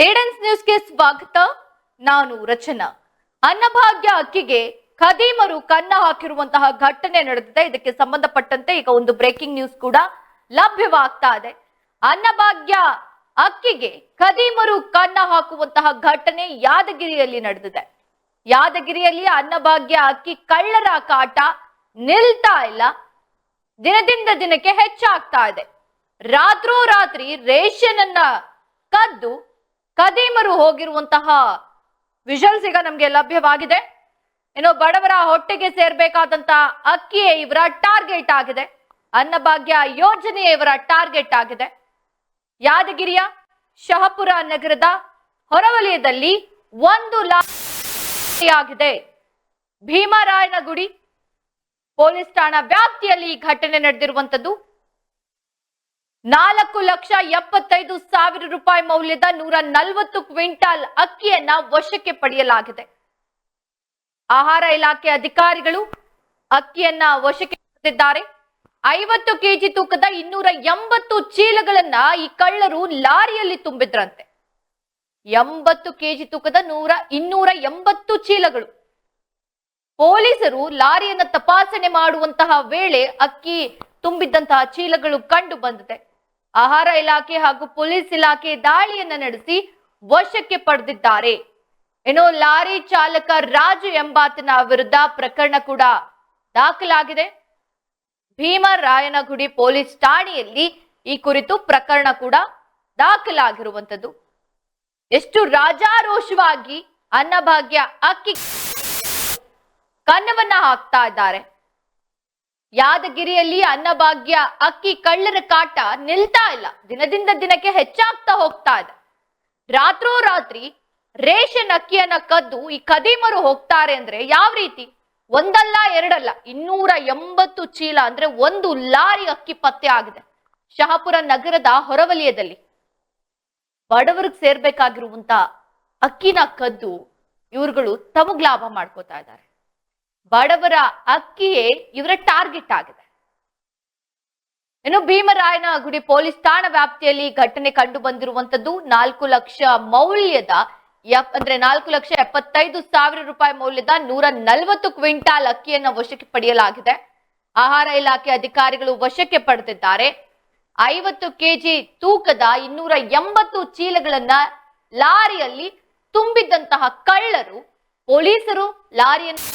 ಏಡೆನ್ಸ್ ನ್ಯೂಸ್ಗೆ ಸ್ವಾಗತ. ನಾನು ರಚನಾ. ಅನ್ನಭಾಗ್ಯ ಅಕ್ಕಿಗೆ ಖದೀಮರು ಕನ್ನ ಹಾಕಿರುವಂತಹ ಘಟನೆ ನಡೆದಿದೆ. ಇದಕ್ಕೆ ಸಂಬಂಧಪಟ್ಟಂತೆ ಈಗ ಒಂದು ಬ್ರೇಕಿಂಗ್ ನ್ಯೂಸ್ ಕೂಡ ಲಭ್ಯವಾಗ್ತಾ ಇದೆ. ಅನ್ನಭಾಗ್ಯ ಅಕ್ಕಿಗೆ ಖದೀಮರು ಕನ್ನ ಹಾಕುವಂತಹ ಘಟನೆ ಯಾದಗಿರಿಯಲ್ಲಿ ನಡೆದಿದೆ. ಯಾದಗಿರಿಯಲ್ಲಿ ಅನ್ನಭಾಗ್ಯ ಅಕ್ಕಿ ಕಳ್ಳರ ಕಾಟ ನಿಲ್ತಾ ಇಲ್ಲ. ದಿನದಿಂದ ದಿನಕ್ಕೆ ಹೆಚ್ಚಾಗ್ತಾ ಇದೆ. ರಾತ್ರೋರಾತ್ರಿ ರೇಷನ್ ಅನ್ನ ಕದ್ದು ಖದೀಮರು ಹೋಗಿರುವಂತಹ ವಿಜುವಲ್ಸ್ ಈಗ ನಮ್ಗೆ ಲಭ್ಯವಾಗಿದೆ. ಏನೋ ಬಡವರ ಹೊಟ್ಟೆಗೆ ಸೇರ್ಬೇಕಾದಂತ ಅಕ್ಕಿಯೇ ಇವರ ಟಾರ್ಗೆಟ್ ಆಗಿದೆ. ಅನ್ನಭಾಗ್ಯ ಯೋಜನೆಯೇ ಇವರ ಟಾರ್ಗೆಟ್ ಆಗಿದೆ. ಯಾದಗಿರಿಯ ಶಹಪುರ ನಗರದ ಹೊರವಲಯದಲ್ಲಿ ಒಂದು ಆಗಿದೆ ಭೀಮರಾಯನಗುಡಿ ಪೊಲೀಸ್ ಠಾಣಾ ವ್ಯಾಪ್ತಿಯಲ್ಲಿ ಈ ಘಟನೆ ನಡೆದಿರುವಂತದ್ದು. ನಾಲ್ಕು ಲಕ್ಷ ಎಪ್ಪತ್ತೈದು ಸಾವಿರ ರೂಪಾಯಿ ಮೌಲ್ಯದ ನೂರ ನಲವತ್ತು ಕ್ವಿಂಟಾಲ್ ಅಕ್ಕಿಯನ್ನ ವಶಕ್ಕೆ ಪಡೆಯಲಾಗಿದೆ. ಆಹಾರ ಇಲಾಖೆ ಅಧಿಕಾರಿಗಳು ಅಕ್ಕಿಯನ್ನ ವಶಕ್ಕೆ ಪಡೆದಿದ್ದಾರೆ. ಐವತ್ತು ಕೆಜಿ ತೂಕದ ಇನ್ನೂರ ಎಂಬತ್ತು ಚೀಲಗಳನ್ನ ಈ ಕಳ್ಳರು ಲಾರಿಯಲ್ಲಿ ತುಂಬಿದ್ರಂತೆ. ಎಂಬತ್ತು ಕೆಜಿ ತೂಕದ ನೂರ ಇನ್ನೂರ ಎಂಬತ್ತು ಚೀಲಗಳು. ಪೊಲೀಸರು ಲಾರಿಯನ್ನ ತಪಾಸಣೆ ಮಾಡುವಂತಹ ವೇಳೆ ಅಕ್ಕಿ ತುಂಬಿದ್ದಂತಹ ಚೀಲಗಳು ಕಂಡು ಬಂದಿದೆ. ಆಹಾರ ಇಲಾಖೆ ಹಾಗೂ ಪೊಲೀಸ್ ಇಲಾಖೆ ದಾಳಿಯನ್ನ ನಡೆಸಿ ವಶಕ್ಕೆ ಪಡೆದಿದ್ದಾರೆ. ಇನ್ನು ಲಾರಿ ಚಾಲಕ ರಾಜು ಎಂಬಾತನ ವಿರುದ್ಧ ಪ್ರಕರಣ ಕೂಡ ದಾಖಲಾಗಿದೆ. ಭೀಮರಾಯನಗುಡಿ ಪೊಲೀಸ್ ಠಾಣೆಯಲ್ಲಿ ಈ ಕುರಿತು ಪ್ರಕರಣ ಕೂಡ ದಾಖಲಾಗಿರುವಂತದ್ದು ಎಷ್ಟು ರಾಜಾರೋಷವಾಗಿ ಅನ್ನಭಾಗ್ಯ ಅಕ್ಕಿ ಕನ್ನವನ್ನ ಹಾಕ್ತಾ ಇದ್ದಾರೆ. ಯಾದಗಿರಿಯಲ್ಲಿ ಅನ್ನಭಾಗ್ಯ ಅಕ್ಕಿ ಕಳ್ಳರ ಕಾಟ ನಿಲ್ತಾ ಇಲ್ಲ. ದಿನದಿಂದ ದಿನಕ್ಕೆ ಹೆಚ್ಚಾಗ್ತಾ ಹೋಗ್ತಾ ಇದೆ. ರಾತ್ರೋರಾತ್ರಿ ರೇಷನ್ ಅಕ್ಕಿಯನ್ನ ಕದ್ದು ಈ ಕದೀಮರು ಹೋಗ್ತಾರೆ ಅಂದ್ರೆ ಯಾವ ರೀತಿ? ಒಂದಲ್ಲ, ಎರಡಲ್ಲ, ಇನ್ನೂರ ಎಂಬತ್ತು ಚೀಲ ಅಂದ್ರೆ ಒಂದು ಲಾರಿ ಅಕ್ಕಿ ಪತ್ತೆ ಆಗಿದೆ. ಶಹಾಪುರ ನಗರದ ಹೊರವಲಯದಲ್ಲಿ ಬಡವರಿಗೆ ಸೇರ್ಬೇಕಾಗಿರುವಂತ ಅಕ್ಕಿನ ಕದ್ದು ಇವ್ರುಗಳು ತಮಗ್ ಲಾಭ ಮಾಡ್ಕೋತಾ ಇದ್ದಾರೆ. ಬಡವರ ಅಕ್ಕಿಯೇ ಇವರ ಟಾರ್ಗೆಟ್ ಆಗಿದೆ. ಇನ್ನು ಭೀಮರಾಯನ ಗುಡಿ ಪೊಲೀಸ್ ಠಾಣಾ ವ್ಯಾಪ್ತಿಯಲ್ಲಿ ಘಟನೆ ಕಂಡು ಬಂದಿರುವಂತದ್ದು ನಾಲ್ಕು ಲಕ್ಷ ಮೌಲ್ಯದ ಅಂದ್ರೆ ನಾಲ್ಕು ಲಕ್ಷ ಎಪ್ಪತ್ತೈದು ಸಾವಿರ ರೂಪಾಯಿ ಮೌಲ್ಯದ ನೂರ ನಲವತ್ತು ಕ್ವಿಂಟಾಲ್ ಅಕ್ಕಿಯನ್ನ ವಶಕ್ಕೆ ಪಡೆಯಲಾಗಿದೆ. ಆಹಾರ ಇಲಾಖೆ ಅಧಿಕಾರಿಗಳು ವಶಕ್ಕೆ ಪಡೆದಿದ್ದಾರೆ. ಐವತ್ತು ಕೆಜಿ ತೂಕದ ಇನ್ನೂರ ಎಂಬತ್ತು ಚೀಲಗಳನ್ನ ಲಾರಿಯಲ್ಲಿ ತುಂಬಿದ್ದಂತಹ ಕಳ್ಳರು ಪೊಲೀಸರು ಲಾರಿಯನ್ನು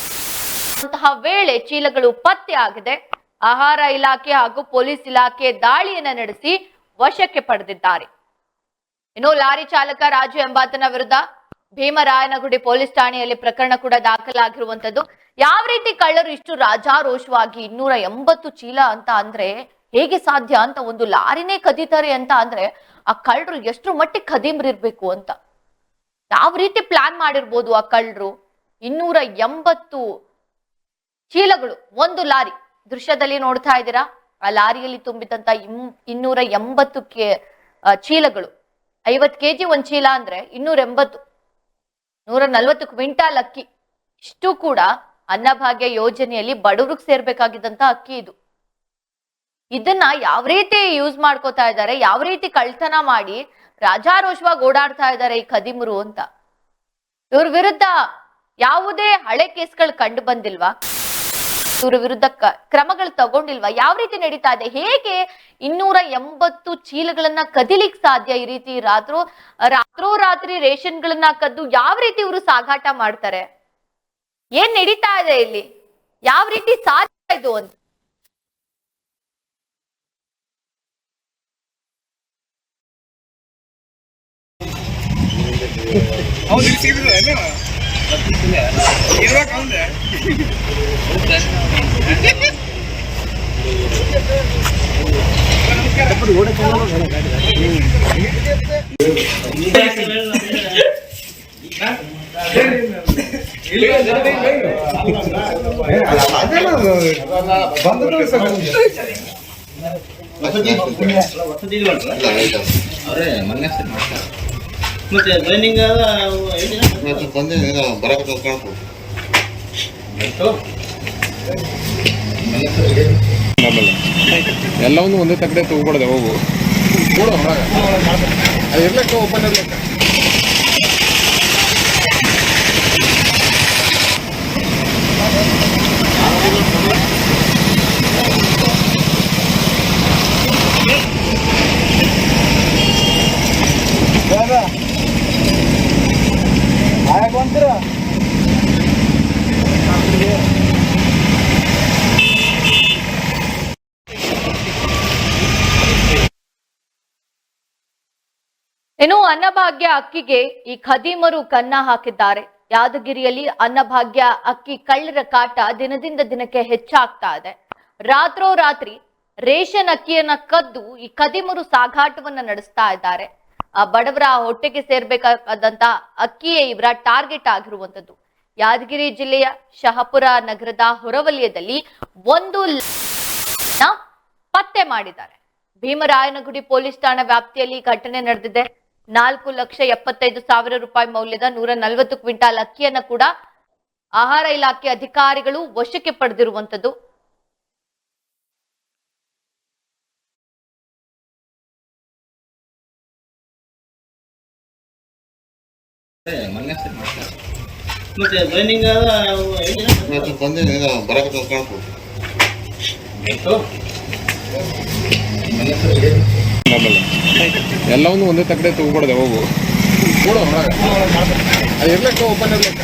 ಅಂತಹ ವೇಳೆ ಚೀಲಗಳು ಪತ್ತೆ ಆಗಿದೆ ಆಹಾರ ಇಲಾಖೆ ಹಾಗೂ ಪೊಲೀಸ್ ಇಲಾಖೆ ದಾಳಿಯನ್ನ ನಡೆಸಿ ವಶಕ್ಕೆ ಪಡೆದಿದ್ದಾರೆ. ಇನ್ನು ಲಾರಿ ಚಾಲಕ ರಾಜು ಎಂಬಾತನ ವಿರುದ್ಧ ಭೀಮರಾಯನಗುಡಿ ಪೊಲೀಸ್ ಠಾಣೆಯಲ್ಲಿ ಪ್ರಕರಣ ಕೂಡ ದಾಖಲಾಗಿರುವಂತದ್ದು ಯಾವ ರೀತಿ ಕಳ್ಳರು ಇಷ್ಟು ರಾಜಾರೋಷವಾಗಿ ಇನ್ನೂರ ಎಂಬತ್ತು ಚೀಲ ಅಂತ ಅಂದ್ರೆ ಹೇಗೆ ಸಾಧ್ಯ ಅಂತ ಒಂದು ಲಾರಿನೇ ಕದೀತಾರೆ ಅಂತ ಅಂದ್ರೆ ಆ ಕಳ್ಳರು ಎಷ್ಟು ಮಟ್ಟಿಗೆ ಕದೀಮ್ರಿರ್ಬೇಕು ಅಂತ. ಯಾವ ರೀತಿ ಪ್ಲಾನ್ ಮಾಡಿರ್ಬೋದು ಆ ಕಳ್ಳರು? ಇನ್ನೂರ ಎಂಬತ್ತು ಚೀಲಗಳು, ಒಂದು ಲಾರಿ. ದೃಶ್ಯದಲ್ಲಿ ನೋಡ್ತಾ ಇದ್ದೀರಾ? ಆ ಲಾರಿಯಲ್ಲಿ ತುಂಬಿದಂತ ಇನ್ನೂರ ಎಂಬತ್ತು ಕೆ ಚೀಲಗಳು. ಐವತ್ ಕೆಜಿ ಒಂದ್ ಚೀಲ ಅಂದ್ರೆ ಇನ್ನೂರ ಎಂಬತ್ತು. ನೂರ ನಲ್ವತ್ತು ಕ್ವಿಂಟಾಲ್ ಅಕ್ಕಿ ಇಷ್ಟು ಕೂಡ ಅನ್ನಭಾಗ್ಯ ಯೋಜನೆಯಲ್ಲಿ ಬಡವ್ರಿಗೆ ಸೇರ್ಬೇಕಾಗಿದ್ದಂತ ಅಕ್ಕಿ ಇದು. ಇದನ್ನ ಯಾವ ರೀತಿ ಯೂಸ್ ಮಾಡ್ಕೋತಾ ಇದ್ದಾರೆ, ಯಾವ ರೀತಿ ಕಳ್ತನ ಮಾಡಿ ರಾಜಾರೋಷವಾಗಿ ಓಡಾಡ್ತಾ ಇದ್ದಾರೆ ಈ ಖದೀಮರು ಅಂತ. ಇವ್ರ ವಿರುದ್ಧ ಯಾವುದೇ ಹಳೆ ಕೇಸ್ಗಳು ಕಂಡು ಬಂದಿಲ್ವಾ? ಇವ್ರ ವಿರುದ್ಧ ಕ್ರಮಗಳು ತಗೊಂಡಿಲ್ವಾ? ಯಾವ ರೀತಿ ನಡೀತಾ ಇದೆ? ಹೇಗೆ ಇನ್ನೂರ ಎಂಬತ್ತು ಚೀಲಗಳನ್ನ ಕದಿಲಿಕ್ ಸಾಧ್ಯ ಈ ರೀತಿ ರಾತ್ರೋ ರಾತ್ರೋರಾತ್ರಿ ರೇಷನ್ಗಳನ್ನ ಕದ್ದು ಯಾವ ರೀತಿ ಇವರು ಸಾಗಾಟ ಮಾಡ್ತಾರೆ? ಏನ್ ನಡೀತಾ ಇದೆ ಇಲ್ಲಿ? ಯಾವ ರೀತಿ ಸಾಧ್ಯ ಇದು ಅಂತ ಅವ್ನು ಇಲ್ಲಿ ಸಿಗಿದ್ರು ಏನು ಇರ್ಬೇಕು ಅವ್ನ್ದೆ. ಅವರೇ ಮೊನ್ನೆ ಮತ್ತೆ ಇವತ್ತು ಕಾಣ್ತು. ಎಲ್ಲವನ್ನು ಒಂದೇ ತಗಡೆ ತಗೋಬಾರ್ದೆ ಹೋಗು. ಕೂಡ ಹೊರಗೆ. ಅದು ಇರ್ಲಕ್ಕ ಓಪನ್ ಇರ್ಲಕ್ಕ. ಇನ್ನು ಅನ್ನಭಾಗ್ಯ ಅಕ್ಕಿಗೆ ಈ ಖದೀಮರು ಕನ್ನ ಹಾಕಿದ್ದಾರೆ. ಯಾದಗಿರಿಯಲ್ಲಿ ಅನ್ನಭಾಗ್ಯ ಅಕ್ಕಿ ಕಳ್ಳರ ಕಾಟ ದಿನದಿಂದ ದಿನಕ್ಕೆ ಹೆಚ್ಚಾಗ್ತಾ ಇದೆ. ರಾತ್ರೋರಾತ್ರಿ ರೇಷನ್ ಅಕ್ಕಿಯನ್ನ ಕದ್ದು ಈ ಖದೀಮರು ಸಾಗಾಟವನ್ನ ನಡೆಸ್ತಾ ಇದ್ದಾರೆ. ಆ ಬಡವರ ಹೊಟ್ಟೆಗೆ ಸೇರ್ಬೇಕಾದಂತ ಅಕ್ಕಿಯೇ ಇವರ ಟಾರ್ಗೆಟ್ ಆಗಿರುವಂತದ್ದು ಯಾದಗಿರಿ ಜಿಲ್ಲೆಯ ಶಹಪುರ ನಗರದ ಹೊರವಲಯದಲ್ಲಿ ಒಂದು ಪತ್ತೆ ಮಾಡಿದ್ದಾರೆ. ಭೀಮರಾಯನಗುಡಿ ಪೊಲೀಸ್ ಠಾಣಾ ವ್ಯಾಪ್ತಿಯಲ್ಲಿ ಘಟನೆ ನಡೆದಿದೆ. ನಾಲ್ಕು ಲಕ್ಷ ಎಪ್ಪತ್ತೈದು ಸಾವಿರ ರೂಪಾಯಿ ಮೌಲ್ಯದ ನೂರ ನಲವತ್ತು ಕ್ವಿಂಟಾಲ್ ಅಕ್ಕಿಯನ್ನ ಕೂಡ ಆಹಾರ ಇಲಾಖೆ ಅಧಿಕಾರಿಗಳು ವಶಕ್ಕೆ ಪಡೆದಿರುವಂತದ್ದು ಎಲ್ಲವನ್ನು ಒಂದೇ ತಕಡೆ ತಗೋಬಾರ್ದೆ ಹೋಗು. ಇರ್ಲಕ್ಕ, ಓಪನ್ ಇರ್ಲಕ್ಕ.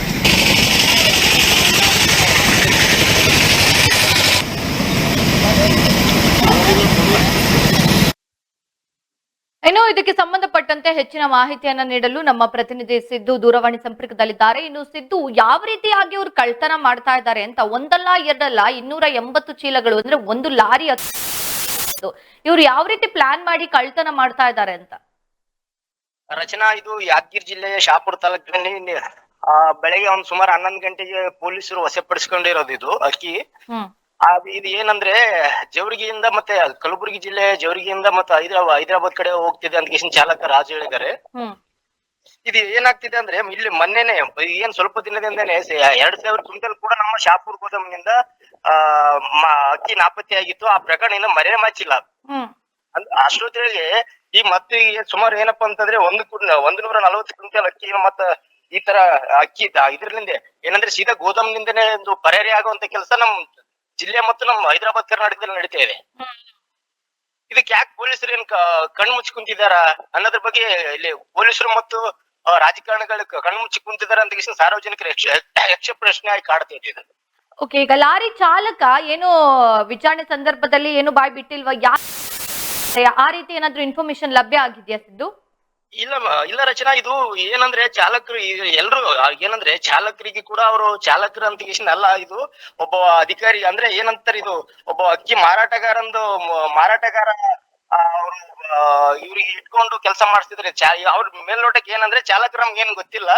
ಇನ್ನು ಇದಕ್ಕೆ ಸಂಬಂಧಪಟ್ಟಂತೆ ಹೆಚ್ಚಿನ ಮಾಹಿತಿಯನ್ನ ನೀಡಲು ನಮ್ಮ ಪ್ರತಿನಿಧಿ ಸಿದ್ದು ದೂರವಾಣಿ ಸಂಪರ್ಕದಲ್ಲಿದ್ದಾರೆ. ಇನ್ನು ಸಿದ್ದು, ಯಾವ ರೀತಿಯಾಗಿ ಅವರು ಕಳ್ತನ ಮಾಡ್ತಾ ಇದ್ದಾರೆ ಅಂತ ಒಂದಲ್ಲ, ಎರಡಲ್ಲ, ಇನ್ನೂರ ಎಂಬತ್ತು ಚೀಲಗಳು ಅಂದ್ರೆ ಒಂದು ಲಾರಿ ಇವ್ರು ಯಾವ ರೀತಿ ಪ್ಲಾನ್ ಮಾಡಿ ಕಳ್ತನ ಮಾಡ್ತಾ ಇದ್ದಾರೆ ಅಂತ? ರಚನಾ ಇದು ಯಾದಗಿರಿ ಜಿಲ್ಲೆಯ ಶಾಪುರ ತಾಲೂಕಿನಲ್ಲಿ ಆ, ಬೆಳಗ್ಗೆ ಒಂದ್ ಸುಮಾರು ಹನ್ನೊಂದು ಗಂಟೆಗೆ ಪೊಲೀಸರು ವಶಪಡಿಸಿಕೊಂಡಿರೋದು ಇದು ಅಕ್ಕಿ. ಇದು ಏನಂದ್ರೆ ಜವರಿಗಿಯಿಂದ ಮತ್ತೆ ಕಲಬುರಗಿ ಜಿಲ್ಲೆ ಜವರಿಗಿಯಿಂದ ಮತ್ತೆ ಹೈದರಾಬಾದ್ ಹೈದರಾಬಾದ್ ಕಡೆ ಹೋಗ್ತಿದೆ ಅಂತ ಕಿಶನ್ ಚಾಲಕ ರಾಜು ಹೇಳಿದ್ದಾರೆ. ಇದು ಏನಾಗ್ತಿದೆ ಅಂದ್ರೆ ಇಲ್ಲಿ ಮೊನ್ನೆನೆ ಏನ್ ಸ್ವಲ್ಪ ದಿನದಿಂದನೇ ಎರಡ್ ಸಾವಿರ ಕ್ವಿಂಟಲ್ ಕೂಡ ನಮ್ಮ ಶಾಪುರ್ ಗೋದಾಮಿನಿಂದ ಆ ಅಕ್ಕಿ ನಾಪತ್ತೆ ಆಗಿತ್ತು. ಆ ಪ್ರಕರಣ ಇನ್ನು ಮರೆಯ ಮಾಚಿಲ್ಲ ಅಷ್ಟೊತ್ತಿನಲ್ಲಿ ಈ ಮತ್ತೆ ಸುಮಾರು ಏನಪ್ಪಾ ಅಂತಂದ್ರೆ ಒಂದು ಒಂದ್ ನೂರ ನಲವತ್ತು ಕ್ವಿಂಟಲ್ ಅಕ್ಕಿ ಮತ್ತ ಈ ತರ ಅಕ್ಕಿ ಇದ್ರಲಿಂದ ಏನಂದ್ರೆ ಸೀದಾ ಗೋದಾಮಿನಿಂದನೇ ಒಂದು ಪರಾರಿ ಆಗುವಂತ ಕೆಲಸ ನಮ್ ಜಿಲ್ಲೆ ಮತ್ತು ನಮ್ಮ ಹೈದರಾಬಾದ್ ಕರ್ನಾಟಕದಲ್ಲಿ ನಡೀತಾ ಇದೆ. ಇದಕ್ಕೆ ಯಾಕೆ ಪೊಲೀಸರು ಏನ್ ಕಣ್ ಕಣ್ಣು ಮುಚ್ಚಿ ಅನ್ನೋದ್ರ ಬಗ್ಗೆ ಇಲ್ಲಿ ಪೊಲೀಸರು ಮತ್ತು ರಾಜಕಾರಣಿಗಳು ಕಣ್ಣು ಮುಚ್ಚಿ ಕುಂತಿದಾರ ಅಂತ ಕೇಸಿ ಸಾರ್ವಜನಿಕರು ಯಕ್ಷ ಪ್ರಶ್ನೆ ಆಗಿ ಓಕೆ ಈಗ ಲಾರಿ ಚಾಲಕ ಏನು ವಿಚಾರಣೆ ಸಂದರ್ಭದಲ್ಲಿ ಏನು ಬಾಯ್ ಬಿಟ್ಟಿಲ್ವಾ? ಯಾ ಆ ರೀತಿ ಏನಾದ್ರೂ ಇನ್ಫಾರ್ಮೇಶನ್ ಲಭ್ಯ ಆಗಿದೆಯಾ ಸಿದ್ದು? ಇಲ್ಲ ಇಲ್ಲ ರಚನಾ ಇದು ಏನಂದ್ರೆ ಚಾಲಕರು ಎಲ್ರು ಏನಂದ್ರೆ ಚಾಲಕರಿಗೆ ಕೂಡ ಅವರು ಚಾಲಕರು ಅಂತ ಅಲ್ಲ ಇದು ಒಬ್ಬ ಅಧಿಕಾರಿ ಅಂದ್ರೆ ಏನಂತಾರೆ ಇದು ಒಬ್ಬ ಅಕ್ಕಿ ಮಾರಾಟಗಾರಂದು ಮಾರಾಟಗಾರ ಅವರು ಇವ್ರಿಗೆ ಇಟ್ಕೊಂಡು ಕೆಲಸ ಮಾಡಿಸ್ತಿದ್ರೆ ಚಾ ಅವ್ರ ಮೇಲ್ನೋಟಕ್ಕೆ ಏನಂದ್ರೆ ಚಾಲಕರು ನಮ್ಗೆ ಏನ್ ಗೊತ್ತಿಲ್ಲ.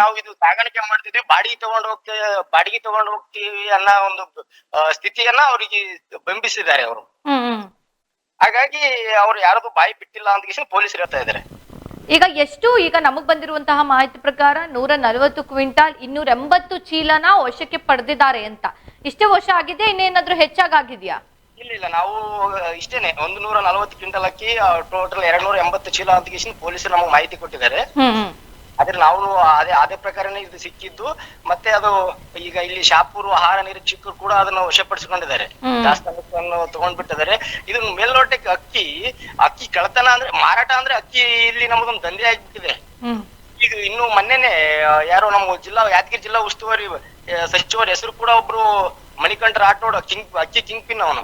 ನಾವು ಇದು ಸಾಗಾಣಿಕೆ ಮಾಡ್ತಿದ್ವಿ ಬಾಡಿಗೆ ತಗೊಂಡು ಹೋಗ್ತೇವೆ ಬಾಡಿಗೆ ತಗೊಂಡು ಹೋಗ್ತೀವಿ ಅನ್ನೋ ಒಂದು ಸ್ಥಿತಿಯನ್ನ ಅವರಿಗೆ ಬಿಂಬಿಸಿದ್ದಾರೆ ಅವರು. ಹಾಗಾಗಿ ಅವ್ರು ಯಾರದು ಬಾಯಿ ಬಿಟ್ಟಿಲ್ಲ ಅಂತ ಪೊಲೀಸ್ ಪೊಲೀಸರು ಹೇಳ್ತಾ ಇದ್ದಾರೆ. ಈಗ ಎಷ್ಟು ಈಗ ನಮಗ್ ಬಂದಿರುವಂತಹ ಮಾಹಿತಿ ಪ್ರಕಾರ ನೂರ ನಲವತ್ತು ಕ್ವಿಂಟಾಲ್ ಇನ್ನೂರ ಎಂಬತ್ತು ಚೀಲನ ವಶಕ್ಕೆ ಪಡೆದಿದ್ದಾರೆ ಅಂತ. ಇಷ್ಟೇ ವರ್ಷ ಆಗಿದೆ ಇನ್ನೇನಾದ್ರೂ ಹೆಚ್ಚಾಗಿದೆಯಾ ಇಲ್ಲ ಇಲ್ಲ ನಾವು ಇಷ್ಟೇನೆ ಒಂದು ನೂರ ನಲವತ್ತು ಕ್ವಿಂಟಲ್ ಅಕ್ಕಿ ಟೋಟಲ್ ಎರಡ್ ನೂರ ಎಂಬತ್ತು ಚೀಲ ಅಂತ ಪೊಲೀಸರು ನಮಗೆ ಮಾಹಿತಿ ಕೊಟ್ಟಿದ್ದಾರೆ. ಆದ್ರೆ ನಾವು ಅದೇ ಅದೇ ಪ್ರಕಾರನೇ ಇದು ಸಿಕ್ಕಿದ್ದು. ಮತ್ತೆ ಅದು ಈಗ ಇಲ್ಲಿ ಶಾಪುರ್ ಆಹಾರ ನಿರೀಕ್ಷಕರು ಕೂಡ ಅದನ್ನು ವಶಪಡಿಸಿಕೊಂಡಿದ್ದಾರೆ. ದಾಸ್ತಾನು ದಾಸ್ತಾನವನ್ನು ತಗೊಂಡ್ಬಿಟ್ಟಿದ್ದಾರೆ. ಇದನ್ನ ಮೇಲ್ನೋಟಕ್ಕೆ ಅಕ್ಕಿ ಅಕ್ಕಿ ಕಳತನ ಅಂದ್ರೆ ಮಾರಾಟ ಅಂದ್ರೆ ಅಕ್ಕಿ ಇಲ್ಲಿ ನಮಗೊಂದು ದಂಧೆ ಆಗ್ಬಿಟ್ಟಿದೆ. ಇದು ಇನ್ನು ಮೊನ್ನೆನೆ ಯಾರೋ ನಮ್ಮ ಜಿಲ್ಲಾ ಯಾದಗಿರಿ ಜಿಲ್ಲಾ ಉಸ್ತುವಾರಿ ಸಚಿವರ ಹೆಸರು ಕೂಡ ಒಬ್ರು ಮಣಿಕಂಠ ರಾಠೋಡ್ ಕಿಂಗ್ ಅಕ್ಕಿ ಕಿಂಗ್ ಪಿನ್ ಅವನು.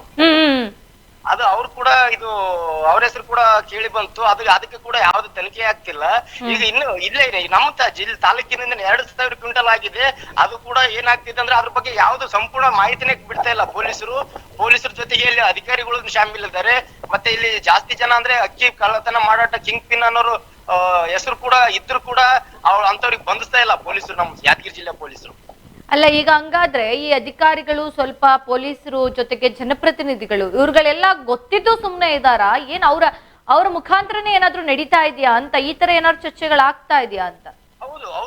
ಅದು ಅವ್ರು ಕೂಡ ಇದು ಅವ್ರ ಹೆಸರು ಕೂಡ ಕೇಳಿ ಬಂತು. ಅದು ಅದಕ್ಕೆ ಕೂಡ ಯಾವ್ದು ತನಿಖೆ ಆಗ್ತಿಲ್ಲ. ಈಗ ಇನ್ನು ಇಲ್ಲೇ ಇದೆ. ನಮ್ಮ ತ- ಜಿಲ್ಲೆ ತಾಲೂಕಿನಿಂದ ಎರಡು ಸಾವಿರ ಕ್ವಿಂಟಲ್ ಆಗಿದೆ. ಅದು ಕೂಡ ಏನಾಗ್ತಿದೆ ಅಂದ್ರೆ ಅದ್ರ ಬಗ್ಗೆ ಯಾವ್ದು ಸಂಪೂರ್ಣ ಮಾಹಿತಿನೇ ಬಿಡ್ತಾ ಇಲ್ಲ ಪೊಲೀಸರು. ಪೊಲೀಸರ ಜೊತೆಗೆ ಇಲ್ಲಿ ಅಧಿಕಾರಿಗಳು ಶಾಮಿಲ್ ಇದ್ದಾರೆ. ಮತ್ತೆ ಇಲ್ಲಿ ಜಾಸ್ತಿ ಜನ ಅಂದ್ರೆ ಅಕ್ಕಿ ಕಳ್ಳತನ ಮಾಡಾಟ ಕಿಂಗ್ ಪಿನ್ ಅನ್ನೋರು ಹೆಸರು ಕೂಡ ಇದ್ರು ಕೂಡ ಅವ್ರು ಅಂತವ್ರಿಗೆ ಬಂಧಿಸ್ತಾ ಇಲ್ಲ ಪೊಲೀಸರು ನಮ್ಮ ಯಾದಗಿರಿ ಜಿಲ್ಲೆ ಪೊಲೀಸರು. ಅಲ್ಲ, ಈಗ ಹಂಗಾದ್ರೆ ಈ ಅಧಿಕಾರಿಗಳು ಸ್ವಲ್ಪ ಪೊಲೀಸರು ಜೊತೆಗೆ ಜನಪ್ರತಿನಿಧಿಗಳು, ಇವ್ರುಗಳೆಲ್ಲ ಗೊತ್ತಿದ್ದು ಸುಮ್ನೆ ಇದಾರಾ? ಏನ್ ಅವ್ರ ಅವ್ರ ಮುಖಾಂತರನೇ ಏನಾದ್ರೂ ನಡೀತಾ ಇದೆಯಾ ಅಂತ ಈ ತರ ಏನಾದ್ರು ಚರ್ಚೆಗಳಾಗ್ತಾ ಇದೆಯಾ ಅಂತ?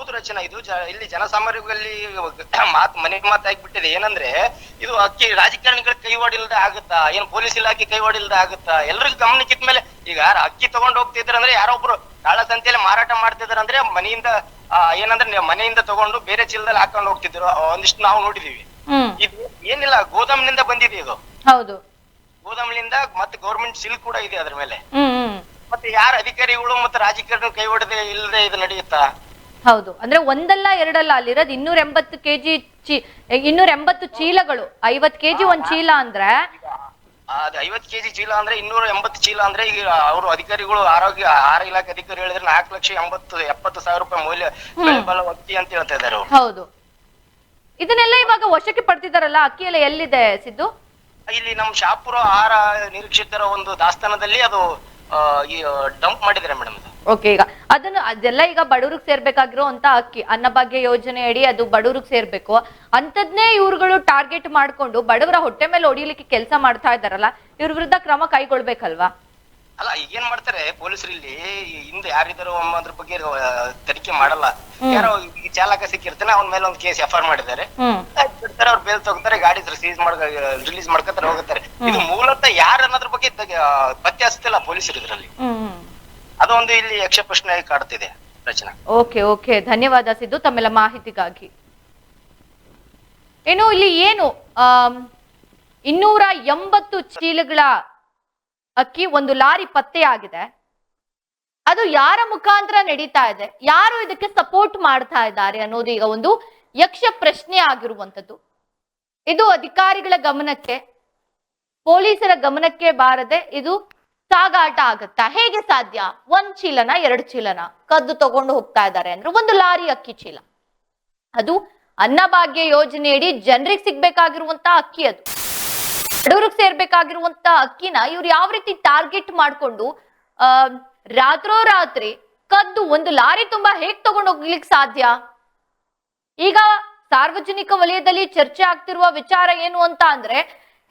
ಹೌದು ರಚನಾ ಇದು ಜ- ಇಲ್ಲಿ ಜನಸಾಮಾನ್ಯರಲ್ಲಿ ಮಾತ್ ಮನೆ ಮಾತಾಗ್ಬಿಟ್ಟಿದೆ. ಏನಂದ್ರೆ ಇದು ಅಕ್ಕಿ ರಾಜಕಾರಣಿಗಳ ಕೈವಾಡಿಲ್ದೆ ಆಗುತ್ತಾ? ಏನ್ ಪೊಲೀಸ್ ಇಲಾಖೆ ಕೈವಾಡಿಲ್ದೆ ಆಗುತ್ತಾ? ಎಲ್ರಿಗೂ ಗಮನಕ್ಕಿದ ಮೇಲೆ ಈಗ ಯಾರು ಅಕ್ಕಿ ತಗೊಂಡ್ ಹೋಗ್ತಿದ್ರ ಅಂದ್ರೆ ಯಾರೋ ಒಬ್ರು ಕಾಳ ಸಂತೆಯಲ್ಲಿ ಮಾರಾಟ ಮಾಡ್ತಿದ್ರ ಅಂದ್ರೆ ಮನೆಯಿಂದ ಏನಂದ್ರೆ ಮನೆಯಿಂದ ತಗೊಂಡು ಬೇರೆ ಚೀಲದಲ್ಲಿ ಹಾಕೊಂಡು ಹೋಗ್ತಿದ್ರು. ಒಂದಿಷ್ಟು ನಾವು ನೋಡಿದೀವಿ. ಇದು ಏನಿಲ್ಲ ಗೋದಾಮಿನಿಂದ ಬಂದಿದೆ ಇದು. ಹೌದು. ಗೋದಾಮಿನಿಂದ ಮತ್ತೆ ಗೌರ್ಮೆಂಟ್ ಸಿಲ್ ಕೂಡ ಇದೆ ಅದ್ರ ಮೇಲೆ. ಮತ್ತೆ ಯಾರ ಅಧಿಕಾರಿಗಳು ಮತ್ತೆ ರಾಜಕಾರಣ ಕೈ ಹೊಡೆದೇ ಇಲ್ಲದೆ ಇದು ನಡೆಯುತ್ತಾ? ಹೌದು. ಅಂದ್ರೆ ಒಂದಲ್ಲ ಎರಡಲ್ಲ ಅಲ್ಲಿರೋದು ಇನ್ನೂರ ಎಂಬತ್ತು ಕೆಜಿ ಇನ್ನೂರ ಎಂಬತ್ತು ಚೀಲಗಳು. ಐವತ್ ಕೆಜಿ ಒಂದ್ ಚೀಲ ಅಂದ್ರೆ? ಅದ್ ಐವತ್ ಕೆಜಿ ಚೀಲ ಅಂದ್ರೆ ಇನ್ನೂರ ಎಂಬತ್ತು ಚೀಲ ಅಂದ್ರೆ ಈಗ ಅವರು ಅಧಿಕಾರಿಗಳು ಆರೋಗ್ಯ ಆಹಾರ ಇಲಾಖೆ ಅಧಿಕಾರಿ ಹೇಳಿದ್ರೆ ನಾಲ್ಕು ಲಕ್ಷ ಎಂಬತ್ತು ಎಪ್ಪತ್ತು ಸಾವಿರ ರೂಪಾಯಿ ಮೌಲ್ಯ ಬೆಲೆಬಾಳೋ ಅಕ್ಕಿ ಅಂತ ಹೇಳ್ತಾ ಇದ್ದಾರೆ ಅವರು. ಹೌದು. ಇದನ್ನೆಲ್ಲ ಇವಾಗ ವಶಕ್ಕೆ ಪಡ್ತಿದಾರಲ್ಲ ಅಕ್ಕಿ ಎಲ್ಲ ಎಲ್ಲಿದೆ ಸಿದ್ದು? ಇಲ್ಲಿ ನಮ್ಮ ಶಾಪುರ ಆಹಾರ ನಿರೀಕ್ಷಿತರ ಒಂದು ದಾಸ್ತಾನದಲ್ಲಿ ಅದು ಡಂಪ್ ಮೇಡಮ್ ಓಕೆ ಈಗ ಅದನ್ನು ಅದೆಲ್ಲ ಈಗ ಬಡವ್ರಿಗೆ ಸೇರ್ಬೇಕಾಗಿರೋ ಅಂತ ಅಕ್ಕಿ, ಅನ್ನಭಾಗ್ಯ ಯೋಜನೆ ಅಡಿ ಅದು ಬಡವ್ರಿಗೆ ಸೇರ್ಬೇಕು. ಅಂತದ್ನೇ ಇವ್ರುಗಳು ಟಾರ್ಗೆಟ್ ಮಾಡ್ಕೊಂಡು ಬಡವರ ಹೊಟ್ಟೆ ಮೇಲೆ ಹೊಡಿಲಿಕ್ಕೆ ಕೆಲಸ ಮಾಡ್ತಾ ಇದಾರಲ್ಲ ಇವ್ರ ವಿರುದ್ಧ ಕ್ರಮ ಕೈಗೊಳ್ಬೇಕಲ್ವಾ? ಅಲ್ಲ ಏನ್ ಮಾಡ್ತಾರೆ ಪೊಲೀಸರು ಇಲ್ಲಿ ಹಿಂದೆ ಯಾರಿದ್ದಾರೋ ಅದ್ರ ಬಗ್ಗೆ ತನಿಖೆ ಮಾಡಲ್ಲ. ಯಾರೋ ಈ ಚಾಲಕ ಸಿಕ್ಕಿರ್ತಾನೆ ಅವನ ಮೇಲೆ ಒಂದು ಕೇಸ್ ಎಫ್ ಆರ್ ಮಾಡಿದ್ದಾರೆ. ಹ್ಮ್. ಬಿಡ್ತಾರೆ ಅವ್ರು ಬೇಲ್ ತಗೋತಾರೆ ಗಾಡಿ ಸೀಸ್ ಮಾಡ್ ರಿಲೀಸ್ ಮಾಡ್ಕೊತಾರೆ ಹೋಗುತ್ತಾರೆ ಇದು ಮೂಲತಃ ಯಾರು ಅನ್ನೋದ್ರ ಬಗ್ಗೆ ಪತ್ತೆ ಹಚ್ತಿಲ್ಲ ಪೊಲೀಸರು ಇದರಲ್ಲಿ. ಅದೊಂದು ಇಲ್ಲಿ ಯಕ್ಷ ಪ್ರಶ್ನೆ ಕಾಡ್ತಿದೆ ರಚನಾ. Okay okay. ಧನ್ಯವಾದ ಸಿದ್ದು ತಮ್ಮೆಲ್ಲ ಮಾಹಿತಿಗಾಗಿ. ಏನು ಇಲ್ಲಿ ಏನು ಇನ್ನೂರ ಎಂಬತ್ತು ಚೀಲಗಳ ಅಕ್ಕಿ ಒಂದು ಲಾರಿ ಪತ್ತೆಯಾಗಿದೆ ಅದು ಯಾರ ಮುಖಾಂತರ ನಡೀತಾ ಇದೆ? ಯಾರು ಇದಕ್ಕೆ ಸಪೋರ್ಟ್ ಮಾಡ್ತಾ ಇದ್ದಾರೆ ಅನ್ನೋದು ಈಗ ಒಂದು ಯಕ್ಷ ಪ್ರಶ್ನೆ ಆಗಿರುವಂಥದ್ದು. ಇದು ಅಧಿಕಾರಿಗಳ ಗಮನಕ್ಕೆ, ಪೊಲೀಸರ ಗಮನಕ್ಕೆ ಬಾರದೆ ಇದು ಸಾಗಾಟ ಆಗುತ್ತಾ? ಹೇಗೆ ಸಾಧ್ಯ? ಒಂದ್ ಚೀಲನ, ಎರಡು ಚೀಲನ? ಕದ್ದು ತಗೊಂಡು ಹೋಗ್ತಾ ಇದ್ದಾರೆ ಅಂದ್ರೆ ಒಂದು ಲಾರಿ ಅಕ್ಕಿ ಚೀಲ. ಅದು ಅನ್ನಭಾಗ್ಯ ಯೋಜನೆಯಡಿ ಜನರಿಗೆ ಸಿಗ್ಬೇಕಾಗಿರುವಂತಹ ಅಕ್ಕಿ ಅದು. ಬಡವ್ರಿಗೆ ಸೇರ್ಬೇಕಾಗಿರುವಂತ ಅಕ್ಕಿನ ಇವ್ರು ಯಾವ ರೀತಿ ಟಾರ್ಗೆಟ್ ಮಾಡ್ಕೊಂಡು, ಆ ರಾತ್ರೋರಾತ್ರಿ ಕದ್ದು ಒಂದು ಲಾರಿ ತುಂಬಾ ಹೇಗ್ ತಗೊಂಡು ಹೋಗ್ಲಿಕ್ಕೆ ಸಾಧ್ಯ? ಈಗ ಸಾರ್ವಜನಿಕ ವಲಯದಲ್ಲಿ ಚರ್ಚೆ ಆಗ್ತಿರುವ ವಿಚಾರ ಏನು ಅಂತ ಅಂದ್ರೆ,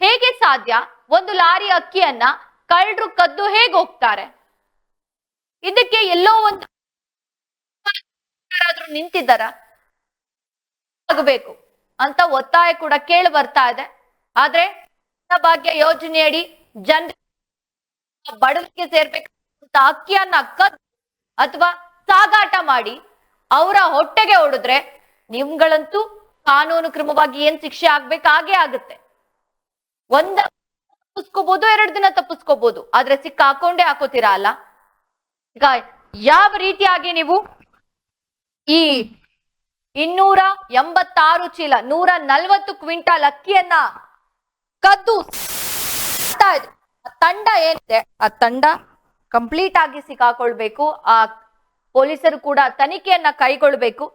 ಹೇಗೆ ಸಾಧ್ಯ ಒಂದು ಲಾರಿ ಅಕ್ಕಿಯನ್ನ ಕಳ್ಳರು ಕದ್ದು ಹೇಗೆ ಹೋಗ್ತಾರೆ? ಇದಕ್ಕೆ ಎಲ್ಲೋ ಒಂದು ನಿಂತಿದ್ದಾರ? ಆಗಬೇಕು ಅಂತ ಒತ್ತಾಯ ಕೂಡ ಕೇಳಿ ಬರ್ತಾ ಇದೆ. ಆದ್ರೆ ಭಾಗ್ಯ ಯೋಜನೆಯಡಿ ಜನ ಬಡವರಿಗೆ ಸೇರ್ಬೇಕಂತ ಅಕ್ಕಿಯನ್ನ ಕದ್ದು ಅಥವಾ ಸಾಗಾಟ ಮಾಡಿ ಅವರ ಹೊಟ್ಟೆಗೆ ಹೊಡೆದ್ರೆ ನಿಮ್ಗಳಂತೂ ಕಾನೂನು ಕ್ರಮವಾಗಿ ಏನ್ ಶಿಕ್ಷೆ ಆಗ್ಬೇಕು ಹಾಗೆ ಆಗುತ್ತೆ. ಒಂದ ತಪ್ಪಿಸ್ಕೋಬಹುದು ಎರಡು ದಿನ ತಪ್ಪಿಸ್ಕೋಬಹುದು ಆದ್ರೆ ಸಿಕ್ಕ ಹಾಕೊಂಡೇ ಹಾಕೋತೀರಾ ಅಲ್ಲ? ಈಗ ಯಾವ ರೀತಿಯಾಗಿ ನೀವು ಈ ಇನ್ನೂರ ಎಂಬತ್ತಾರು ಚೀಲ, ನೂರ ನಲ್ವತ್ತು ಕ್ವಿಂಟಾಲ್ ಅಕ್ಕಿಯನ್ನ ಕದ್ದು ತಂಡ ಏನಿದೆ, ಆ ತಂಡ ಕಂಪ್ಲೀಟ್ ಆಗಿ ಸಿಕ್ಕಾಕೊಳ್ಬೇಕು. ಆ ಪೊಲೀಸರು ಕೂಡ ತನಿಖೆಯನ್ನ ಕೈಗೊಳ್ಬೇಕು.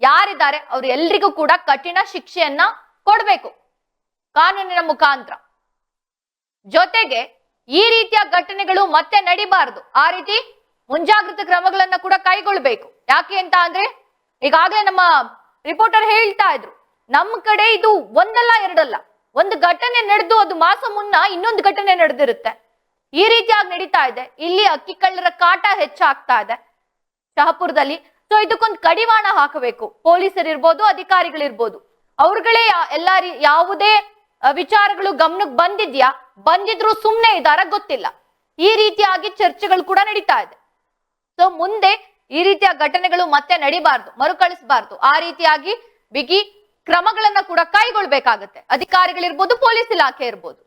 ಯಾರಿದ್ದಾರೆ, ಅವ್ರು ಎಲ್ರಿಗೂ ಕೂಡ ಕಠಿಣ ಶಿಕ್ಷೆಯನ್ನ ಕೊಡ್ಬೇಕು. ಕಾನೂನಿನ ಮುಖಾಂತರ. ಜೊತೆಗೆ ಈ ರೀತಿಯ ಘಟನೆಗಳು ಮತ್ತೆ ನಡಿಬಾರದು. ಆ ರೀತಿ ಮುಂಜಾಗ್ರತೆ ಕ್ರಮಗಳನ್ನ ಕೂಡ ಕೈಗೊಳ್ಬೇಕು. ಯಾಕೆ ಅಂತ ಅಂದ್ರೆ, ಈಗಾಗಲೇ ನಮ್ಮ ರಿಪೋರ್ಟರ್ ಹೇಳ್ತಾ ಇದ್ರು ನಮ್ಮ ಕಡೆ ಇದು ಒಂದಲ್ಲ, ಎರಡಲ್ಲ. ಒಂದು ಘಟನೆ ನಡೆದು ಅದು ಮಾಸ ಮುನ್ನ ಇನ್ನೊಂದು ಘಟನೆ ನಡೆದಿರುತ್ತೆ. ಈ ರೀತಿಯಾಗಿ ನಡೀತಾ ಇದೆ. ಇಲ್ಲಿ ಅಕ್ಕಿ ಕಳ್ಳರ ಕಾಟ ಹೆಚ್ಚಾಗ್ತಾ ಇದೆ. ಶಹಾಪುರದಲ್ಲಿ ಸೊ ಇದಕ್ಕೊಂದು ಕಡಿವಾಣ ಹಾಕಬೇಕು. ಪೊಲೀಸರಿರ್ಬೋದು ಅಧಿಕಾರಿಗಳಿರ್ಬೋದು ಅವ್ರುಗಳೇ ಎಲ್ಲ ಯಾವುದೇ ವಿಚಾರಗಳು ಗಮನಕ್ಕೆ ಬಂದಿದ್ಯಾ? ಬಂದಿದ್ರು ಸುಮ್ಮನೆ ಇದಾರ, ಗೊತ್ತಿಲ್ಲ. ಈ ರೀತಿಯಾಗಿ ಚರ್ಚೆಗಳು ಕೂಡ ನಡೀತಾ ಇದೆ. ಸೊ ಮುಂದೆ ಈ ರೀತಿಯ ಘಟನೆಗಳು ಮತ್ತೆ ನಡಿಬಾರ್ದು, ಮರುಕಳಿಸಬಾರ್ದು. ಆ ರೀತಿಯಾಗಿ ಬಿಗಿ ಕ್ರಮಗಳನ್ನ ಕೂಡ ಕೈಗೊಳ್ಬೇಕಾಗತ್ತೆ. ಅಧಿಕಾರಿಗಳಿರ್ಬೋದು ಪೊಲೀಸ್ ಇಲಾಖೆ ಇರ್ಬೋದು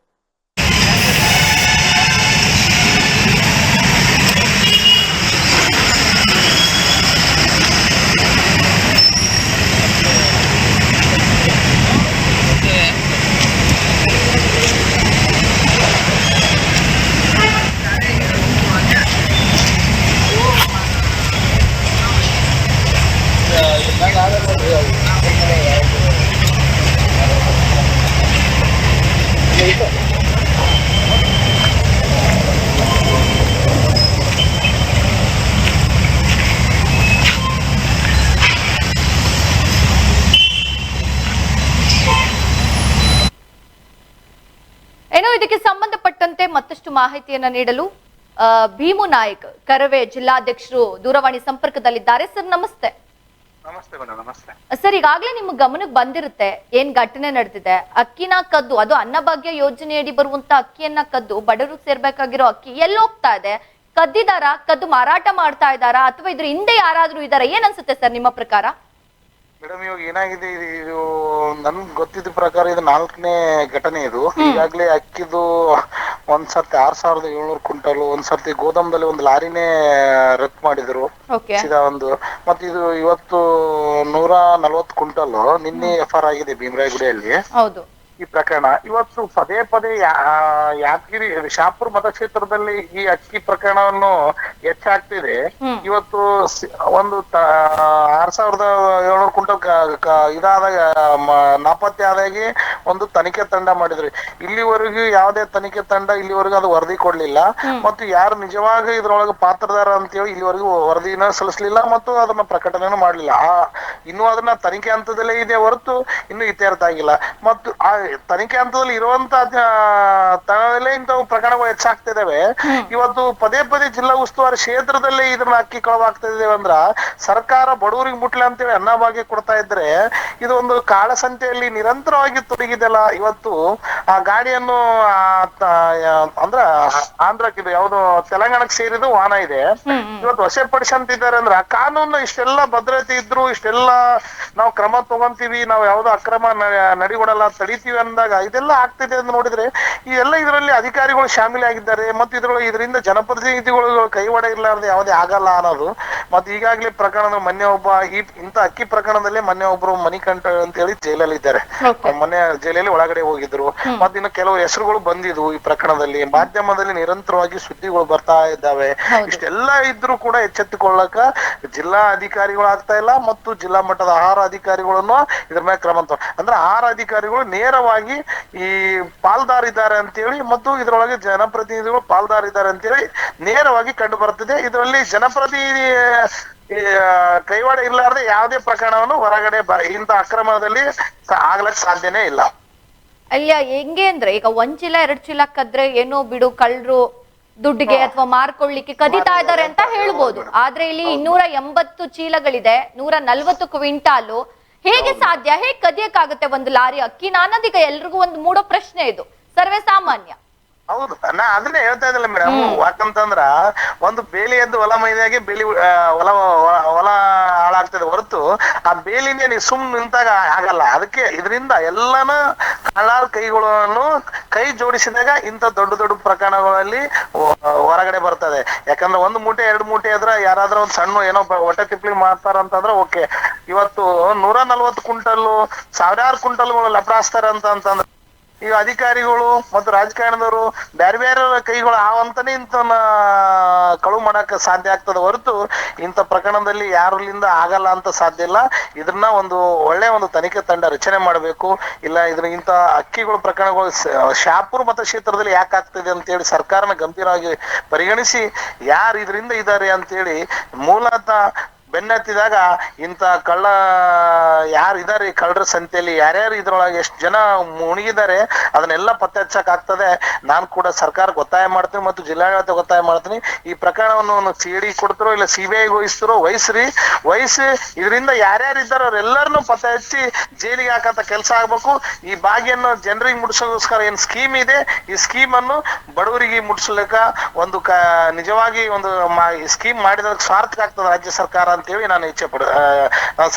ಏನೋ ಇದಕ್ಕೆ ಸಂಬಂಧಪಟ್ಟಂತೆ ಮತ್ತಷ್ಟು ಮಾಹಿತಿಯನ್ನ ನೀಡಲು ಭೀಮು ನಾಯಕ್ ಕರವೇ ಜಿಲ್ಲಾಧ್ಯಕ್ಷರು ದೂರವಾಣಿ ಸಂಪರ್ಕದಲ್ಲಿದ್ದಾರೆ. ಸರ್ ನಮಸ್ತೆ. ಸರ್ ಈಗಾಗಲೇ ನಿಮ್ಮ ಗಮನಕ್ಕೆ ಬಂದಿರುತ್ತೆ ಏನ್ ಘಟನೆ ನಡೆದಿದೆ? ಅಕ್ಕಿನ ಕದ್ದು ಅದು ಅನ್ನಭಾಗ್ಯ ಯೋಜನೆಯಡಿ ಬರುವಂತ ಅಕ್ಕಿಯನ್ನ ಕದ್ದು ಬಡವರು ಸೇರ್ಬೇಕಾಗಿರೋ ಅಕ್ಕಿ ಎಲ್ಲಿ ಹೋಗ್ತಾ ಇದೆ. ಕದ್ದಿದಾರ ಕದ್ದು ಮಾರಾಟ ಮಾಡ್ತಾ ಇದ್ದಾರಾ ಅಥವಾ ಇದ್ರ ಹಿಂದೆ ಯಾರಾದ್ರೂ ಇದಾರಾ? ಏನ್ ಅನ್ಸುತ್ತೆ ಸರ್ ನಿಮ್ಮ ಪ್ರಕಾರ? ಮೇಡಮ್ ಇವಾಗ ಏನಾಗಿದೆ ಇದು ಇದು ನನ್ಗೆ ಗೊತ್ತಿದ್ದ ಪ್ರಕಾರ ಇದು ನಾಲ್ಕನೇ ಘಟನೆ ಇದು. ಈಗಾಗಲೇ ಅಕ್ಕಿದು ಒಂದ್ ಸರ್ತಿ ಆರ್ ಸಾವಿರದ ಏಳ್ನೂರು ಕ್ವಿಂಟಲ್ ಒಂದ್ ಸರ್ತಿ ಗೋದಾಮದಲ್ಲಿ ಒಂದು ಲಾರಿನೇ ರದ್ದು ಮಾಡಿದ್ರು. ಓಕೆ. ಸೀದಾ ಒಂದು ಮತ್ತೆ ಇದು ಇವತ್ತು ನೂರ ನಲ್ವತ್ತು ಕ್ವಿಂಟಲ್ ನಿನ್ನೆ ಎಫ್ ಆರ್ ಆಗಿದೆ ಭೀಮರಾಯಗುಡಿಯಲ್ಲಿ ಹೌದು. ಈ ಪ್ರಕರಣ. ಇವತ್ತು ಪದೇ ಪದೇ ಯಾದಗಿರಿ ಶಾಪುರ್ ಮತಕ್ಷೇತ್ರದಲ್ಲಿ ಈ ಅಕ್ಕಿ ಪ್ರಕರಣವನ್ನು ಹೆಚ್ಚಾಗ್ತಿದೆ. ಇವತ್ತು ಒಂದು ಆರ್ ಸಾವಿರದ ಏಳ್ನೂರು ಕ್ವಿಂಟಲ್ ಕ- ಕ- ಇದಾದಾಗ ನಾಪತ್ತೆ ಆದಾಗಿ ಒಂದು ತನಿಖೆ ತಂಡ ಮಾಡಿದ್ರಿ. ಇಲ್ಲಿವರೆಗೂ ಯಾವುದೇ ತನಿಖೆ ತಂಡ ಇಲ್ಲಿವರೆಗೂ ಅದು ವರದಿ ಕೊಡ್ಲಿಲ್ಲ. ಮತ್ತು ಯಾರು ನಿಜವಾಗಿ ಇದ್ರೊಳಗೆ ಪಾತ್ರದಾರ ಅಂತೇಳಿ ಇಲ್ಲಿವರೆಗೂ ವರದಿನ ಸಲ್ಲಿಸಲಿಲ್ಲ ಮತ್ತು ಅದನ್ನ ಪ್ರಕಟಣೆನೂ ಮಾಡಲಿಲ್ಲ. ಆ ಇನ್ನೂ ಅದನ್ನ ತನಿಖೆ ಹಂತದಲ್ಲೇ ಇದೆ ಹೊರತು ಇನ್ನು ಇತ್ಯರ್ಥ ಆಗಿಲ್ಲ ಮತ್ತು ಆ ತನಿಖೆ ಹಂತದಲ್ಲಿ ಇರುವಂತ ತಳದಲ್ಲೇ ಇಂತ ಪ್ರಕರಣಗಳು ಹೆಚ್ಚಾಗ್ತಿದಾವೆ ಇವತ್ತು ಪದೇ ಪದೇ ಜಿಲ್ಲಾ ಉಸ್ತುವಾರಿ ಕ್ಷೇತ್ರದಲ್ಲೇ ಇದನ್ನ ಅಕ್ಕಿ ಕಳವಾಗ್ತಾ ಇದ್ದೇವೆ ಅಂದ್ರ ಸರ್ಕಾರ ಬಡವರಿಗೆ ಮುಟ್ಲೆ ಅಂತೇಳಿ ಅನ್ನಭಾಗ್ಯ ಕೊಡ್ತಾ ಇದ್ರೆ ಇದು ಒಂದು ಕಾಳಸಂತೆಯಲ್ಲಿ ನಿರಂತರವಾಗಿ ತೊಡಗಿದೆಲ್ಲ ಇವತ್ತು ಆ ಗಾಡಿಯನ್ನು ಅಂದ್ರ ಆಂಧ್ರಕ್ಕೆ ಇದು ಯಾವ್ದು ತೆಲಂಗಾಣಕ್ಕೆ ಸೇರಿದ ವಾಹನ ಇದೆ. ಇವತ್ತು ವಶಪಡಿಸಂತಿದ್ದಾರೆ ಅಂದ್ರ ಕಾನೂನು ಇಷ್ಟೆಲ್ಲ ಭದ್ರತೆ ಇದ್ರು ಇಷ್ಟೆಲ್ಲ ನಾವು ಕ್ರಮ ತಗೊಂತೀವಿ ನಾವು ಯಾವ್ದೋ ಅಕ್ರಮ ನಡಿಗೊಡಲ್ಲ ತಡಿತೀವಿ ಅಂದಾಗ ಇದೆಲ್ಲ ಆಗ್ತಿದೆ ಅಂತ ನೋಡಿದ್ರೆ ಈ ಎಲ್ಲ ಇದರಲ್ಲಿ ಅಧಿಕಾರಿಗಳು ಶಾಮೀಲ್ ಆಗಿದ್ದಾರೆ ಮತ್ತೆ ಇದ್ರೊಳಗೆ ಇದರಿಂದ ಜನಪ್ರತಿನಿಧಿಗಳು ಕೈವಾಡ ಇರ್ಲಾರ್ದೆ ಯಾವುದೇ ಆಗಲ್ಲ ಅನ್ನೋದು. ಮತ್ತೆ ಈಗಾಗಲೇ ಪ್ರಕರಣದ ಮೊನ್ನೆ ಒಬ್ಬ ಈ ಇಂತ ಅಕ್ಕಿ ಪ್ರಕರಣದಲ್ಲಿ ಮೊನ್ನೆ ಒಬ್ರು ಮಣಿಕಂಠ ಅಂತ ಹೇಳಿ ಜೈಲಲ್ಲಿ ಇದ್ದಾರೆ. ಮೊನ್ನೆ ಜೈಲಲ್ಲಿ ಒಳಗಡೆ ಹೋಗಿದ್ರು. ಮತ್ತೆ ಇನ್ನು ಕೆಲವು ಹೆಸರುಗಳು ಬಂದಿದ್ವು ಈ ಪ್ರಕರಣದಲ್ಲಿ. ಮಾಧ್ಯಮದಲ್ಲಿ ನಿರಂತರವಾಗಿ ಸುದ್ದಿಗಳು ಬರ್ತಾ ಇದ್ದಾವೆ. ಇಷ್ಟೆಲ್ಲ ಇದ್ರೂ ಕೂಡ ಎಚ್ಚೆತ್ತುಕೊಳ್ಳಕ ಜಿಲ್ಲಾ ಅಧಿಕಾರಿಗಳು ಆಗ್ತಾ ಇಲ್ಲ ಮತ್ತು ಜಿಲ್ಲಾ ಮಟ್ಟದ ಆಹಾರ ಅಧಿಕಾರಿಗಳನ್ನು ಇದ್ರ ಮೇಲೆ ಕ್ರಮ ಅಂದ್ರೆ ಆಹಾರ ಅಧಿಕಾರಿಗಳು ನೇರವಾಗಿ ಈ ಪಾಲ್ದಾರಿದ್ದಾರೆ ಅಂತೇಳಿ ಮತ್ತು ಇದರೊಳಗೆ ಜನಪ್ರತಿನಿಧಿಗಳು ಪಾಲ್ದಾರಿದ್ದಾರೆ ಅಂತೇಳಿ ನೇರವಾಗಿ ಕಂಡು ಬರುತ್ತದೆ. ಇದರಲ್ಲಿ ಜನಪ್ರತಿನಿಧಿ ಕೈವಾಡ ಇರ್ಲಾರ್ದೆ ಯಾವುದೇ ಪ್ರಕರಣವನ್ನು ಹೊರಗಡೆ ಬ ಇಂಥ ಅಕ್ರಮದಲ್ಲಿ ಆಗ್ಲಕ್ ಸಾಧ್ಯನೇ ಇಲ್ಲ. ಅಲ್ಲ ಹೆಂಗೆ ಅಂದ್ರೆ ಈಗ ಒಂದ್ ಚೀಲ ಎರಡ್ ಚೀಲ ಕದ್ರೆ ಏನೋ ಬಿಡು ಕಳ್ರು ದುಡ್ಡಿಗೆ ಅಥವಾ ಮಾರ್ಕೊಳ್ಳಿಕ್ಕೆ ಕದಿತಾ ಇದ್ದಾರೆ ಅಂತ ಹೇಳ್ಬೋದು. ಆದ್ರೆ ಇಲ್ಲಿ ಇನ್ನೂರ ಎಂಬತ್ತು ಚೀಲಗಳಿದೆ ನೂರ ನಲ್ವತ್ತು ಕ್ವಿಂಟಾಲು ಹೇಗೆ ಸಾಧ್ಯ? ಹೇಗೆ ಕದಿಯಕ್ಕಾಗುತ್ತೆ ಒಂದು ಲಾರಿ ಅಕ್ಕಿ? ನಾನದೀಗ ಎಲ್ರಿಗೂ ಒಂದು ಮೂಡೋ ಪ್ರಶ್ನೆ ಇದು. ಸರ್ವೇ ಸಾಮಾನ್ಯ. ಹೌದು ನಾ ಅದನ್ನೇ ಹೇಳ್ತಾ ಇದ್ದಿಲ್ಲ ಮೇಡಮ್ ಯಾಕಂತಂದ್ರ ಒಂದು ಬೇಲಿ ಎದ್ದು ಹೊಲ ಮೈದಾಗಿ ಬೇಲಿ ಹೊಲ- ಹೊಲ ಹಾಳಾಗ್ತದೆ ಹೊರತು ಆ ಬೇಲಿನೇ ನೀವು ಸುಮ್ ನಿಂತಾಗ ಆಗಲ್ಲ. ಅದಕ್ಕೆ ಇದರಿಂದ ಎಲ್ಲಾನು ಕಳ್ಳಾರ ಕೈಗಳನ್ನು ಕೈ ಜೋಡಿಸಿದಾಗ ಇಂಥ ದೊಡ್ಡ ದೊಡ್ಡ ಪ್ರಕರಣಗಳಲ್ಲಿ ಹೊರಗಡೆ ಬರ್ತದೆ. ಯಾಕಂದ್ರೆ ಒಂದು ಮೂಟೆ, ಎರಡು ಮೂಟೆ ಆದ್ರೆ ಯಾರಾದ್ರೂ ಒಂದು ಸಣ್ಣ ಏನೋ ಹೊಟ್ಟೆ ತಿಪ್ಲಿ ಮಾಡ್ತಾರ ಅಂತಂದ್ರೆ ಓಕೆ. ಇವತ್ತು ನೂರ ನಲ್ವತ್ತು ಕ್ವಿಂಟಲ್ ಸಾವಿರಾರು ಕ್ವಿಂಟಲ್ಗಳು ಲಪಡಾಸ್ತಾರ ಅಂತ ಅಂತಂದ್ರೆ ಈಗ ಅಧಿಕಾರಿಗಳು ಮತ್ತು ರಾಜಕಾರಣದವರು ಬೇರೆ ಬೇರೆ ಕೈಗಳು ಆವಂತನೇ ಇಂಥ ಕಳುವು ಮಾಡಕ್ಕೆ ಸಾಧ್ಯ ಆಗ್ತದ ಹೊರತು ಇಂಥ ಪ್ರಕರಣದಲ್ಲಿ ಯಾರಲ್ಲಿಂದ ಆಗಲ್ಲ ಅಂತ ಸಾಧ್ಯ ಇಲ್ಲ. ಇದನ್ನ ಒಂದು ಒಳ್ಳೆ ಒಂದು ತನಿಖೆ ತಂಡ ರಚನೆ ಮಾಡಬೇಕು. ಇಲ್ಲ ಇದ್ರ ಇಂಥ ಅಕ್ಕಿಗಳು ಪ್ರಕರಣಗಳು ಶಾಪುರ್ ಮತಕ್ಷೇತ್ರದಲ್ಲಿ ಯಾಕೆ ಆಗ್ತಿದೆ ಅಂತೇಳಿ ಸರ್ಕಾರನ ಗಂಭೀರವಾಗಿ ಪರಿಗಣಿಸಿ ಯಾರು ಇದರಿಂದ ಇದ್ದಾರೆ ಅಂತೇಳಿ ಮೂಲತಃ ಬೆನ್ನತ್ತಿದಾಗ ಇಂಥ ಕಳ್ಳ ಯಾರು ಇದಾರೆ ಈ ಕಳ್ಳರ ಸಂತೆಯಲ್ಲಿ, ಯಾರ್ಯಾರು ಇದ್ರೊಳಗೆ ಎಷ್ಟು ಜನ ಮುಣಗಿದ್ದಾರೆ, ಅದನ್ನೆಲ್ಲ ಪತ್ತೆ ಹಚ್ಚಕ್ ಆಗ್ತದೆ ನಾನು ಕೂಡ ಸರ್ಕಾರಕ್ಕೆ ಒತ್ತಾಯ ಮಾಡ್ತೀನಿ ಮತ್ತು ಜಿಲ್ಲಾಡಳಿತ ಒತ್ತಾಯ ಮಾಡ್ತೀನಿ. ಈ ಪ್ರಕರಣವನ್ನು ಸಿ ಡಿ ಕೊಡ್ತಾರೋ ಇಲ್ಲ ಸಿ ಬಿ ಐ ವಹಿಸ್ತಾರೋ ವಹಿಸ್ರಿ. ವಹಿಸಿ ಇದರಿಂದ ಯಾರ್ಯಾರು ಇದ್ದಾರೋ ಅವ್ರೆಲ್ಲರನ್ನು ಪತ್ತೆ ಹಚ್ಚಿ ಜೈಲಿಗೆ ಹಾಕಂತ ಕೆಲಸ ಆಗ್ಬೇಕು. ಈ ಭಾಗ್ಯನ್ನು ಜನರಿಗೆ ಮುಟ್ಸೋದಕ್ಕೋಸ್ಕರ ಏನ್ ಸ್ಕೀಮ್ ಇದೆ? ಈ ಸ್ಕೀಮ್ ಅನ್ನು ಬಡವರಿಗೆ ಮುಟ್ಸ್ಲಿಕ್ಕ ಒಂದು ಕ, ನಿಜವಾಗಿ ಒಂದು ಸ್ಕೀಮ್ ಮಾಡಿದ ಸಾರ್ಥಕ ಆಗ್ತದೆ ರಾಜ್ಯ ಸರ್ಕಾರ ಅಂತೇಳಿ ನಾನು ಇಚ್ಛೆ ಪಡ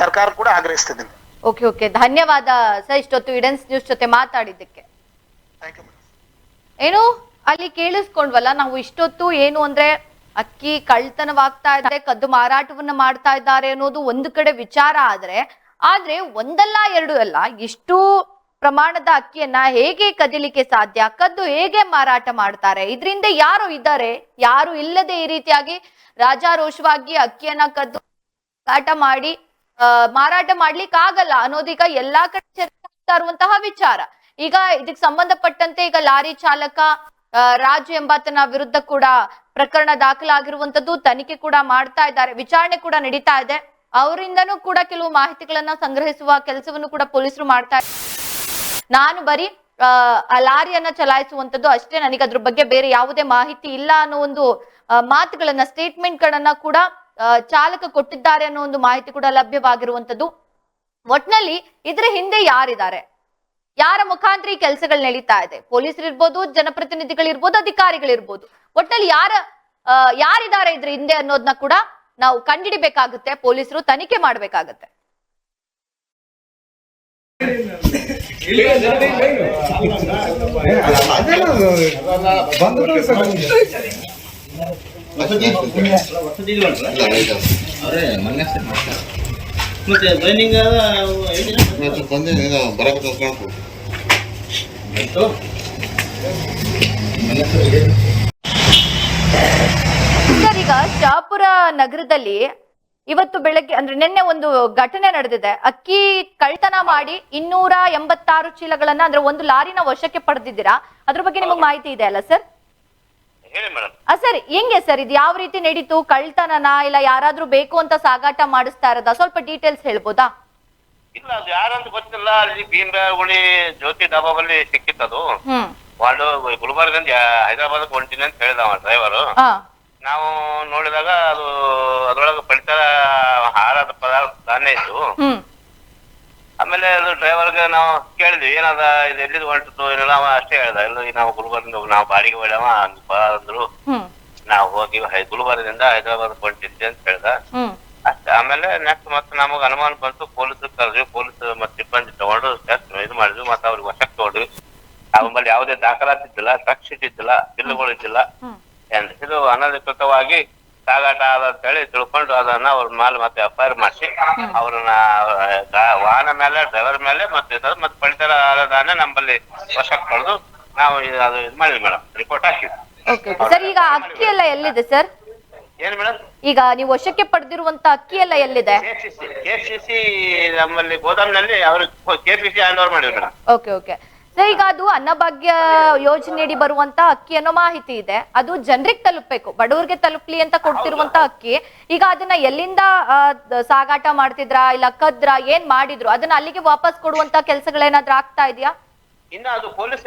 ಸರ್ಕಾರ ಕೂಡ ಆಗ್ರಹಿಸ್ತಿದ್ದೀನಿ. Okay okay. ಧನ್ಯವಾದ ಸರ್ ಇಷ್ಟೊತ್ತು ಇಡೆನ್ಸ್ ನ್ಯೂಸ್ ಜೊತೆ ಮಾತಾಡಿದ್ದಕ್ಕೆ. ಏನು? ಅಲ್ಲಿ ಕೇಳಿಸ್ಕೊಂಡ್ವಲ್ಲ ನಾವು ಇಷ್ಟೊತ್ತು ಏನು ಅಂದ್ರೆ ಅಕ್ಕಿ ಕಳ್ತನವಾಗ್ತಾ ಇದೆ ಕದ್ದು ಮಾರಾಟವನ್ನ ಮಾಡ್ತಾ ಇದ್ದಾರೆ ಅನ್ನೋದು ಒಂದು ಕಡೆ ವಿಚಾರ ಆದ್ರೆ ಆದ್ರೆ ಒಂದಲ್ಲ ಎರಡು ಅಲ್ಲ ಇಷ್ಟು ಪ್ರಮಾಣದ ಅಕ್ಕಿಯನ್ನ ಹೇಗೆ ಕದಿಲಿಕ್ಕೆ ಸಾಧ್ಯ ಕದ್ದು ಹೇಗೆ ಮಾರಾಟ ಮಾಡ್ತಾರೆ ಇದರಿಂದ ಯಾರು ಇದ್ದಾರೆ ಯಾರು ಇಲ್ಲದೆ ಈ ರೀತಿಯಾಗಿ ರಾಜಾರೋಷವಾಗಿ ಅಕ್ಕಿಯನ್ನ ಕದ್ದು ಮಾರಾಟ ಮಾಡಿ ಮಾರಾಟ ಮಾಡ್ಲಿಕ್ಕೆ ಆಗಲ್ಲ ಅನ್ನೋದೀಗ ಎಲ್ಲಾ ಕಡೆ ಚರ್ಚೆ ಇರುವಂತಹ ವಿಚಾರ. ಈಗ ಇದಕ್ಕೆ ಸಂಬಂಧಪಟ್ಟಂತೆ ಈಗ ಲಾರಿ ಚಾಲಕ ರಾಜು ಎಂಬಾತನ ವಿರುದ್ಧ ಕೂಡ ಪ್ರಕರಣ ದಾಖಲಾಗಿರುವಂತದ್ದು ತನಿಖೆ ಕೂಡ ಮಾಡ್ತಾ ಇದ್ದಾರೆ. ವಿಚಾರಣೆ ಕೂಡ ನಡೀತಾ ಇದೆ. ಅವರಿಂದನೂ ಕೂಡ ಕೆಲವು ಮಾಹಿತಿಗಳನ್ನ ಸಂಗ್ರಹಿಸುವ ಕೆಲಸವನ್ನು ಕೂಡ ಪೊಲೀಸರು ಮಾಡ್ತಾ ನಾನು ಬರೀ ಆ, ಲಾರಿಯನ್ನ ಚಲಾಯಿಸುವಂತದ್ದು ಅಷ್ಟೇ. ನನಗೆ ಅದ್ರ ಬಗ್ಗೆ ಬೇರೆ ಯಾವುದೇ ಮಾಹಿತಿ ಇಲ್ಲ ಅನ್ನೋ ಒಂದು ಮಾತುಗಳನ್ನ ಸ್ಟೇಟ್ಮೆಂಟ್ ಗಳನ್ನ ಕೂಡ ಚಾಲಕ ಕೊಟ್ಟಿದ್ದಾರೆ ಅನ್ನೋ ಒಂದು ಮಾಹಿತಿ ಕೂಡ ಲಭ್ಯವಾಗಿರುವಂತದ್ದು ಒಟ್ನಲ್ಲಿ ಇದ್ರ ಹಿಂದೆ ಯಾರಿದ್ದಾರೆ ಯಾರ ಮುಖಾಂತರ ಈ ಕೆಲಸಗಳು ನಡೀತಾ ಇದೆ ಪೊಲೀಸರು ಇರ್ಬೋದು ಜನಪ್ರತಿನಿಧಿಗಳಿರ್ಬೋದು ಅಧಿಕಾರಿಗಳಿರ್ಬೋದು ಒಟ್ನಲ್ಲಿ ಯಾರ ಅಹ್ ಯಾರಿದ್ದಾರೆ ಇದ್ರ ಹಿಂದೆ ಅನ್ನೋದನ್ನ ಕೂಡ ನಾವು ಕಂಡಿಡಿಬೇಕಾಗುತ್ತೆ ಪೊಲೀಸರು ತನಿಖೆ ಮಾಡ್ಬೇಕಾಗತ್ತೆ ವಸತಿ ಮತ್ತೆ ಬಂದೆ ಬರಬೇಕು ಆಯ್ತು. ಸರ್ ಈಗ ಶಾಪುರ ನಗರದಲ್ಲಿ ಇವತ್ತು ಬೆಳಗ್ಗೆ ಅಂದ್ರೆ ನಿನ್ನೆ ಒಂದು ಘಟನೆ ನಡೆದಿದೆ. ಅಕ್ಕಿ ಕಳ್ತನ ಮಾಡಿ ಇನ್ನೂರ ಎಂಬತ್ತಾರು ಚೀಲಗಳನ್ನ ಅಂದ್ರೆ ಒಂದು ಲಾರಿನ ವಶಕ್ಕೆ ಪಡೆದಿದ್ದೀರಾ? ಅದ್ರ ಬಗ್ಗೆ ನಿಮಗೆ ಮಾಹಿತಿ ಇದೆ ಅಲ್ಲ ಸರ್? ಸರ್ ಹೆಂಗೆ ಸರ್? ಇದು ಯಾವ ರೀತಿ ನಡೀತು? ಕಳ್ತನನ ಇಲ್ಲ ಯಾರಾದ್ರೂ ಬೇಕು ಅಂತ ಸಾಗಾಟ ಮಾಡಿಸ್ತಾ ಇರೋದ? ಸ್ವಲ್ಪ ಡೀಟೇಲ್ಸ್ ಹೇಳ್ಬೋದಾ? ಇಲ್ಲ ಅದು ಯಾರಂತ ಗೊತ್ತಿಲ್ಲ. ಅಲ್ಲಿ ಭೀಮರಾಗುಳಿ ಜ್ಯೋತಿ ಡಾಬಾಬಲ್ಲಿ ಸಿಕ್ಕಿತ್ತದು ವಾಳು ವಾರ್ಡು ಗುಲ್ಬರ್ಗದಿಂದ ಹೈದರಾಬಾದ್ ಹೊಂಟಿನಿ ಅಂತ ಹೇಳಿದ ಡ್ರೈವರ್ ನಾವು ನೋಡಿದಾಗ ಅದು ಅದ್ರೊಳಗೆ ಪಡಿತರ ಆಹಾರದ ಪದಾರ್ಥ ತಾನೇ ಇತ್ತು. ಆಮೇಲೆ ಅದು ಡ್ರೈವರ್ಗೆ ನಾವು ಕೇಳಿದ್ವಿ ಏನದ ಇದು ಎಲ್ಲಿದ್ ಹೊಂಟಿತ್ತು ಏನಿಲ್ಲ ಅವ ಅಷ್ಟೇ ಹೇಳ್ದ ಇಲ್ಲ ನಾವು ಗುಲ್ಬರ್ಗ ನಾವು ಬಾಡಿಗೆ ಹೋಗ್ಯಾವ ಹಂಗ ಬಾ ಅಂದ್ರು. ಹ್ಮ್. ನಾವು ಹೋಗಿ ಹೈ- ಗುಲ್ಬರ್ಗದಿಂದ ಹೈದರಾಬಾದ್ ಹೊಂಟಿದ್ದೆ ಅಂತ ಹೇಳ್ದ. ಹ್ಮ್. ಅಷ್ಟೇ ಆಮೇಲೆ ನೆಕ್ಸ್ಟ್ ಮತ್ತೆ ನಮಗ್ ಅನುಮಾನ ಬಂತು ಪೊಲೀಸ್ ಕರೆದ್ವಿ ಪೊಲೀಸ್ ಮತ್ತೆ ಸಿಬ್ಬಂದಿ ತಗೊಂಡು ಇದು ಮಾಡಿದ್ವಿ ಮತ್ತೆ ಅವ್ರಿಗೆ ವಶಕ್ಕೆ ತಗೊಂಡ್ವಿ. ಆಮೇಲೆ ಯಾವುದೇ ದಾಖಲಾತಿ ಇದ್ದಿಲ್ಲ ಸಾಕ್ಷಿ ಇದ್ದಿಲ್ಲ ಬಿಲ್ಗಳು ಇದ್ದಿಲ್ಲ. ಹ್ಮ್. ಇದು ಅನಧಿಕೃತವಾಗಿ ಸಾಗಾಟ ಆದ ಅಂತ ಹೇಳಿ ತಿಳ್ಕೊಂಡು ಅದನ್ನ ಅವ್ರ ಮೇಲೆ ಮತ್ತೆ ಎಫ್ ಐ ಆರ್ ಮಾಡಿಸಿ ಅವ್ರನ್ನ ಗಾ- ವಾಹನ ಮೇಲೆ ಡ್ರೈವರ್ ಮೇಲೆ ಮತ್ತೆ ಮತ್ತೆ ಪಡಿತರ ಆದಾನೆ ನಮ್ಮಲ್ಲಿ ವಶಕ್ಕೆ ಪಡೆದು ನಾವು ಇದು- ಅದು ಇದು ಮಾಡಿದ್ವಿ ಮೇಡಮ್ ರಿಪೋರ್ಟ್ ಹಾಕಿದ್ವಿ. ಓಕೆ ಸರ್ ಈಗ ಅಕ್ಕಿ ಎಲ್ಲ ಎಲ್ಲಿದೆ ಸರ್ ಏನ್ ಮೇಡಮ್ ಈಗ ನೀವು ವಶಕ್ಕೆ ಪಡೆದಿರುವಂತ ಅಕ್ಕಿ ಎಲ್ಲ ಎಲ್ಲಿದೆ? ಕೆಸಿಸಿ ನಮ್ಮಲ್ಲಿ ಗೋದಾಮ್ನಲ್ಲಿ ಅವ್ರಿಗೆ ಕೆಪಿಸಿ ಹ್ಯಾಂಡ್ ಓವರ್ ಮಾಡಿದ್ವಿ ಮೇಡಮ್ ಓಕೆ ಓಕೆ ಈಗ ಅದು ಅನ್ನಭಾಗ್ಯ ಯೋಜನೆಯಡಿ ಬರುವಂತ ಅಕ್ಕಿ ಅನ್ನೋ ಮಾಹಿತಿ ಇದೆ. ಅದು ಜನರಿಗೆ ತಲುಪಬೇಕು. ಬಡವರಿಗೆ ತಲುಪ್ಲಿ ಅಂತ ಕೊಡ್ತಿರುವಂತ ಅಕ್ಕಿ. ಈಗ ಅದನ್ನ ಎಲ್ಲಿಂದ ಸಾಗಾಟ ಮಾಡ್ತಿದ್ರಾ ಇಲ್ಲ ಕದ್ರ ಏನ್ ಮಾಡಿದ್ರು? ಅದನ್ನ ಅಲ್ಲಿಗೆ ವಾಪಸ್ ಕೊಡುವಂತ ಕೆಲಸಗಳೇನಾದ್ರೂ ಆಗ್ತಾ ಇದೆಯಾ? ಇನ್ನ ಅದು ಪೊಲೀಸ್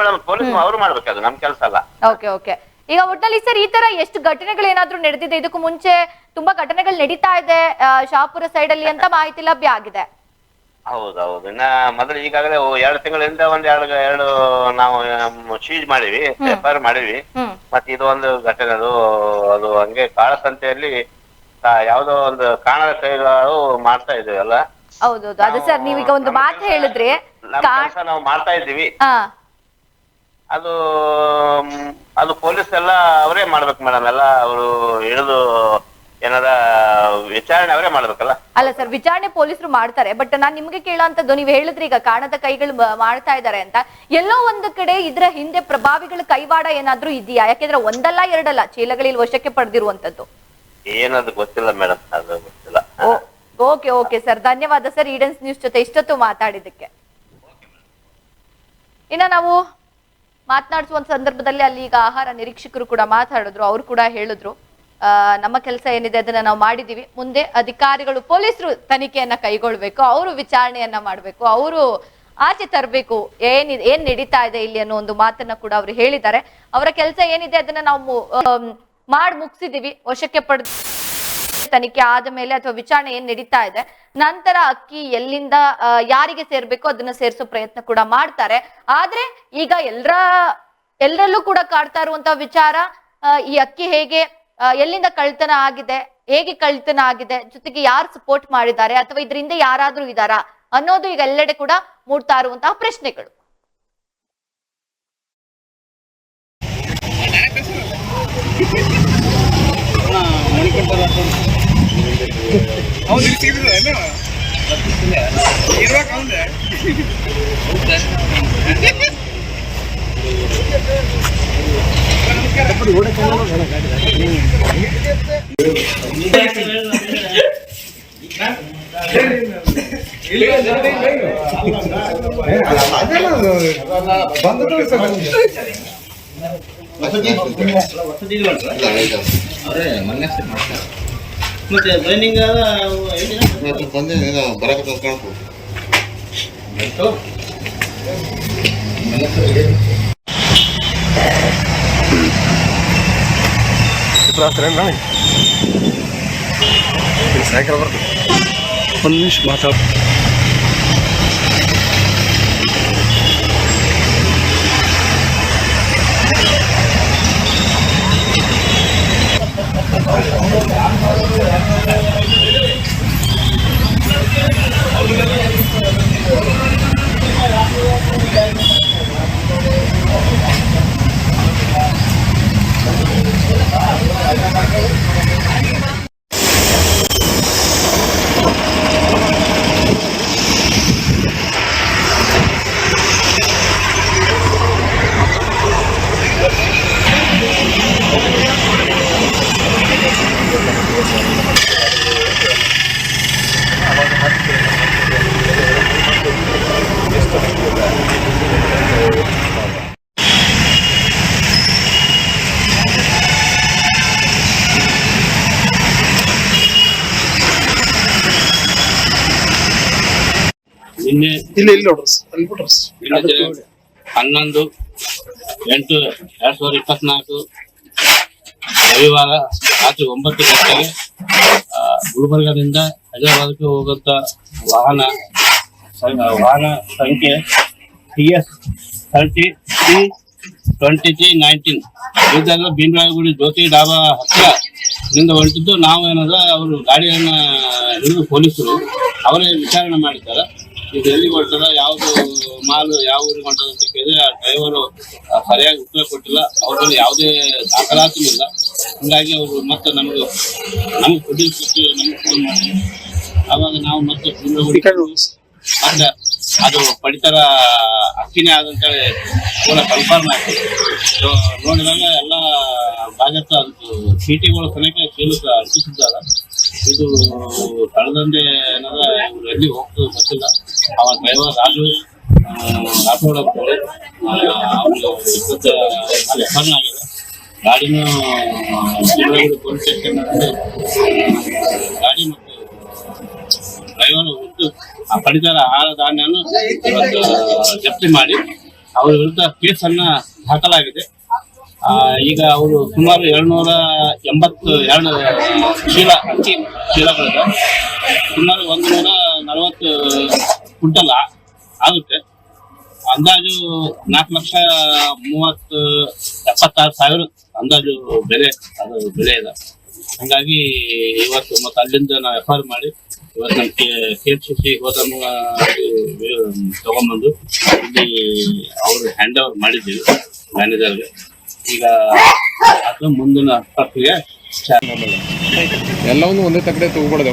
ಮೇಡಮ್ ಪೊಲೀಸ್ ಅವರು ಮಾಡ್ಬೇಕು ಅದು ನಮ್ ಕೆಲಸ ಅಲ್ಲ. Okay okay. ಈಗ ಒಟ್ನಲ್ಲಿ ಸರ್ ಈ ತರ ಎಷ್ಟು ಘಟನೆಗಳು ಏನಾದ್ರೂ ನಡೆದಿದೆ? ಇದಕ್ಕೂ ಮುಂಚೆ ತುಂಬಾ ಘಟನೆಗಳು ನಡೀತಾ ಇದೆ ಶಾಪುರ ಸೈಡ್ ಅಲ್ಲಿ ಅಂತ ಮಾಹಿತಿ ಲಭ್ಯ ಆಗಿದೆ. ಹೌದೌದು. ಇನ್ನ ಮೊದಲು ಈಗಾಗಲೇ ಎರಡು ತಿಂಗಳಿಂದ ಒಂದ್ ಎರಡು ಎರಡು ನಾವು ಚೀಸ್ ಮಾಡಿವಿ ಪೇಪರ್ ಮಾಡಿವಿ. ಹ್ಮ್. ಮತ್ತೆ ಇದು ಒಂದು ಘಟನೆ ಅದು ಅದು ಹಂಗೆ ಕಾಳಸಂತೆಯಲ್ಲಿ ಯಾವುದೋ ಯಾವ್ದೋ ಒಂದು ಕಾಣದ ಕೈಗಳು ಮಾಡ್ತಾ ಇದ್ವಿ ಅಲ್ಲ. ಹೌದೌದು. ಅದು ಸರ್ ನೀವೀಗ ಒಂದು ಮಾತು ಹೇಳಿದ್ರೆ ನಮ್ಮ ಕಾ ಕೆಲಸ ನಾವು ಮಾಡ್ತಾ ಇದ್ದೀವಿ. ಅದು ಮ್, ಅದು ಪೊಲೀಸ್ ಎಲ್ಲ ಅವರೇ ಮಾಡ್ಬೇಕು ಮೇಡಮ್. ಎಲ್ಲ ಅವರು ಹಿಡಿದು ಏನಾರ ವಿಚಾರಣೆ ಅವರೇ ಮಾಡ್ಬೇಕಲ್ಲ? ಅಲ್ಲ ಸರ್ ವಿಚಾರಣೆ ಪೊಲೀಸರು ಮಾಡ್ತಾರೆ ಬಟ್ ನಾನ್ ನಿಮ್ಗೆ ಕೇಳೋಂತದ್ದು ನೀವು ಹೇಳಿದ್ರಿ ಈಗ ಕಾಣದ ಕೈಗಳು ಮಾಡ್ತಾ ಇದ್ದಾರೆ ಅಂತ. ಎಲ್ಲೋ ಒಂದು ಕಡೆ ಇದ್ರ ಹಿಂದೆ ಪ್ರಭಾವಿಗಳ ಕೈವಾಡ ಏನಾದ್ರೂ ಇದೆಯಾ? ಯಾಕೆಂದ್ರೆ ಒಂದಲ್ಲ ಎರಡಲ್ಲ ಚೀಲಗಳಲ್ಲಿ ವಶಕ್ಕೆ ಪಡೆದಿರುವಂತದ್ದು ಏನದು ಗೊತ್ತಿಲ್ಲ ಮೇಡಮ್ ಅದು ಗೊತ್ತಿಲ್ಲ. ಓಕೆ ಓಕೆ ಸರ್ ಧನ್ಯವಾದ ಸರ್ ಈಡನ್ಸ್ ನ್ಯೂಸ್ ಜೊತೆ ಇಷ್ಟೊತ್ತು ಮಾತಾಡಿದಕ್ಕೆ ಇನ್ನ ನಾವು ಮಾತನಾಡಿಸುವ ಸಂದರ್ಭದಲ್ಲಿ ಅಲ್ಲಿ ಈಗ ಆಹಾರ ನಿರೀಕ್ಷಕರು ಕೂಡ ಮಾತಾಡಿದ್ರು ಅವ್ರು ಕೂಡ ಹೇಳಿದ್ರು. ನಮ್ಮ ಕೆಲಸ ಏನಿದೆ ಅದನ್ನ ನಾವು ಮಾಡಿದೀವಿ. ಮುಂದೆ ಅಧಿಕಾರಿಗಳು, ಪೊಲೀಸರು ತನಿಖೆಯನ್ನ ಕೈಗೊಳ್ಬೇಕು, ಅವರು ವಿಚಾರಣೆಯನ್ನ ಮಾಡ್ಬೇಕು, ಅವರು ಆಚೆ ತರಬೇಕು ಏನಿದೆ ಏನ್ ನಡೀತಾ ಇದೆ ಇಲ್ಲಿ ಅನ್ನೋ ಒಂದು ಮಾತನ್ನ ಕೂಡ ಅವರು ಹೇಳಿದ್ದಾರೆ. ಅವರ ಕೆಲಸ ಏನಿದೆ ಅದನ್ನ ನಾವು ಮಾಡಿ ಮುಗಿಸಿದೀವಿ. ವಶಕ್ಕೆ ಪಡೆದು ತನಿಖೆ ಆದ ಮೇಲೆ ಅಥವಾ ವಿಚಾರಣೆ ಏನ್ ನಡೀತಾ ಇದೆ, ನಂತರ ಅಕ್ಕಿ ಎಲ್ಲಿಂದ ಯಾರಿಗೆ ಸೇರ್ಬೇಕು ಅದನ್ನ ಸೇರಿಸೋ ಪ್ರಯತ್ನ ಕೂಡ ಮಾಡ್ತಾರೆ. ಆದ್ರೆ ಈಗ ಎಲ್ರ, ಎಲ್ರಲ್ಲೂ ಕೂಡ ಕಾಡ್ತಾ ಇರುವಂತ ವಿಚಾರ ಈ ಅಕ್ಕಿ ಹೇಗೆ ಎಲ್ಲಿಂದ ಕಳ್ತನ ಆಗಿದೆ, ಹೇಗೆ ಕಳ್ತನ ಆಗಿದೆ, ಜೊತೆಗೆ ಯಾರು ಸಪೋರ್ಟ್ ಮಾಡಿದ್ದಾರೆ, ಅಥವಾ ಇದರಿಂದ ಯಾರಾದ್ರೂ ಇದಾರಾ ಅನ್ನೋದು ಈಗ ಎಲ್ಲೆಡೆ ಕೂಡ ಮೂಡ್ತಾ ಇರುವಂತಹ ಪ್ರಶ್ನೆಗಳು. ಮತ್ತೆ ಟ್ರೈನಿಂಗ್ ಐದು ದಿನ ಇವತ್ತು ಬಂದೆ ಈಗ ಬರಬೇಕು ಕಾಣ್ತು ಆಯ್ತು ಸಾಯಂಕಾಲ ಬರ್ತದೆ ಒಂದು ನಿಮಿಷ ಮಾತಾಡ ನಿನ್ನೆ Okay. ಇಲ್ಲ ಇಲ್ಲ ನೋಡ್ರಿ ಅಲ್ಲಿ ಬಿಡ್ರಿ ಹನ್ನೊಂದು ಎಂಟು ಎರಡ್ ಸಾವಿರದ ಇಪ್ಪತ್ನಾಲ್ಕು ರವಿವಾರ ರಾತ್ರಿ ಒಂಬತ್ತು ಗಂಟೆಗೆ ಗುಲ್ಬರ್ಗಾದಿಂದ ಹೈದರಾಬಾದ್ಗೆ ಹೋಗುವಂತ ವಾಹನ ವಾಹನ ಸಂಖ್ಯೆ T S thirty T twenty three nineteen ಇದೆಲ್ಲ ಭೀಮರಾಯಗುಡಿ ಜ್ಯೋತಿ ಡಾಬಾ ಹತ್ರ ಇಂದ ಹೊರಟಿದ್ದು ನಾವು ಏನದ ಅವರು ಗಾಡಿಯನ್ನ ಹಿಡಿದು ಪೊಲೀಸರು ಅವರೇ ವಿಚಾರಣೆ ಮಾಡಿದ್ದಾರೆ. ಇದು ಎಲ್ಲಿ ಮಾಡ್ತಾರ ಯಾವ್ದು ಮಾಲು ಯಾವ ಊರಿಗೆ ಹೊಂಟದ ಅಂತ ಕೇಳಿದ್ರೆ ಆ ಡ್ರೈವರು ಸರಿಯಾಗಿ ಉತ್ತರ ಕೊಟ್ಟಿಲ್ಲ. ಅವ್ರಲ್ಲಿ ಯಾವುದೇ ದಾಖಲಾತಿ ಇಲ್ಲ. ಹಂಗಾಗಿ ಅವರು ಮತ್ತೆ ನಮಗೆ ನಮ್ಗೆ ಪೊಲೀಸ್ ನಮ್ಗೆ ಫೋನ್ ಮಾಡಿದ್ರು. ಅವಾಗ ನಾವು ಮತ್ತೆ ಮತ್ತೆ ಅದು ಪಡಿತರ ಅಕ್ಕಿನೇ ಆದಂತೇಳಿ ಪೂರ ಕನ್ಫರ್ಮ್ ಆಯ್ತು. ಸೊ ನೋಡಿದಾಗ ಎಲ್ಲ ಭಾಗದ ಚೀಟಿಗಳು ಸನೇಕ ಚೀಲಕ ಅಂಟಿಸಿದ್ದಾರೆ. ಇದು ಕಳೆದಂದೇ ಏನಾದ್ರೆ ಇವ್ರು ಎಲ್ಲಿ ಹೋಗ್ತದೆ ಗೊತ್ತಿಲ್ಲ. ಅವ ಡ್ರೈವರ್ ರಾಜು ಆ, ಪೊಲೀಸ್ ಸ್ಟೇಷನ್ ಗಾಡಿ ಮತ್ತು ಡ್ರೈವರ್ ಆ ಪಡಿತರ ಆಹಾರ ಧಾನ್ಯನು ಇವತ್ತು ಜಪ್ತಿ ಮಾಡಿ ಅವ್ರ ವಿರುದ್ಧ ಕೇಸನ್ನ ದಾಖಲಾಗಿದೆ. ಆ, ಈಗ ಅವರು ಸುಮಾರು ಏಳ್ನೂರ ಎಂಬತ್ತು ಎರಡು ಚೀಲ ಅಕ್ಕಿ ಚೀಲಗಳಿದೆ ಸುಮಾರು ಒಂದು ನೂರ ನಲವತ್ತು ಕ್ವಿಂಟಲ್ ಆಗುತ್ತೆ. ಅಂದಾಜು ನಾಲ್ಕು ಲಕ್ಷ ಮೂವತ್ತು, ಎಪ್ಪತ್ತಾರು ಸಾವಿರ ಅಂದಾಜು ಬೆಲೆ, ಅದು ಬೆಲೆ ಇದೆ. ಹಂಗಾಗಿ ಇವತ್ತು ಮತ್ತೆ ಅಲ್ಲಿಂದ ನಾವು ಎಫ್ ಆರ್ ಮಾಡಿ, ಇವತ್ತು ನಮ್ಮ ಕೆ ಎಫ್ ಸಿ ಸಿ ಗೋದಾಮು ತಗೊಂಡ್ಬಂದು, ಇಲ್ಲಿ ಅವರು ಹ್ಯಾಂಡ್ ಓವರ್ ಮಾಡಿದ್ದೀವಿ ಮ್ಯಾನೇಜರ್ಗೆ ಈಗ ಅದು ಮುಂದಿನ ಪ್ರಕ್ರಿಯೆ ಎಲ್ಲವನ್ನೂ ಒಂದೇ ತಕ್ಕಡೆ ತಗೊಳ್ದೆ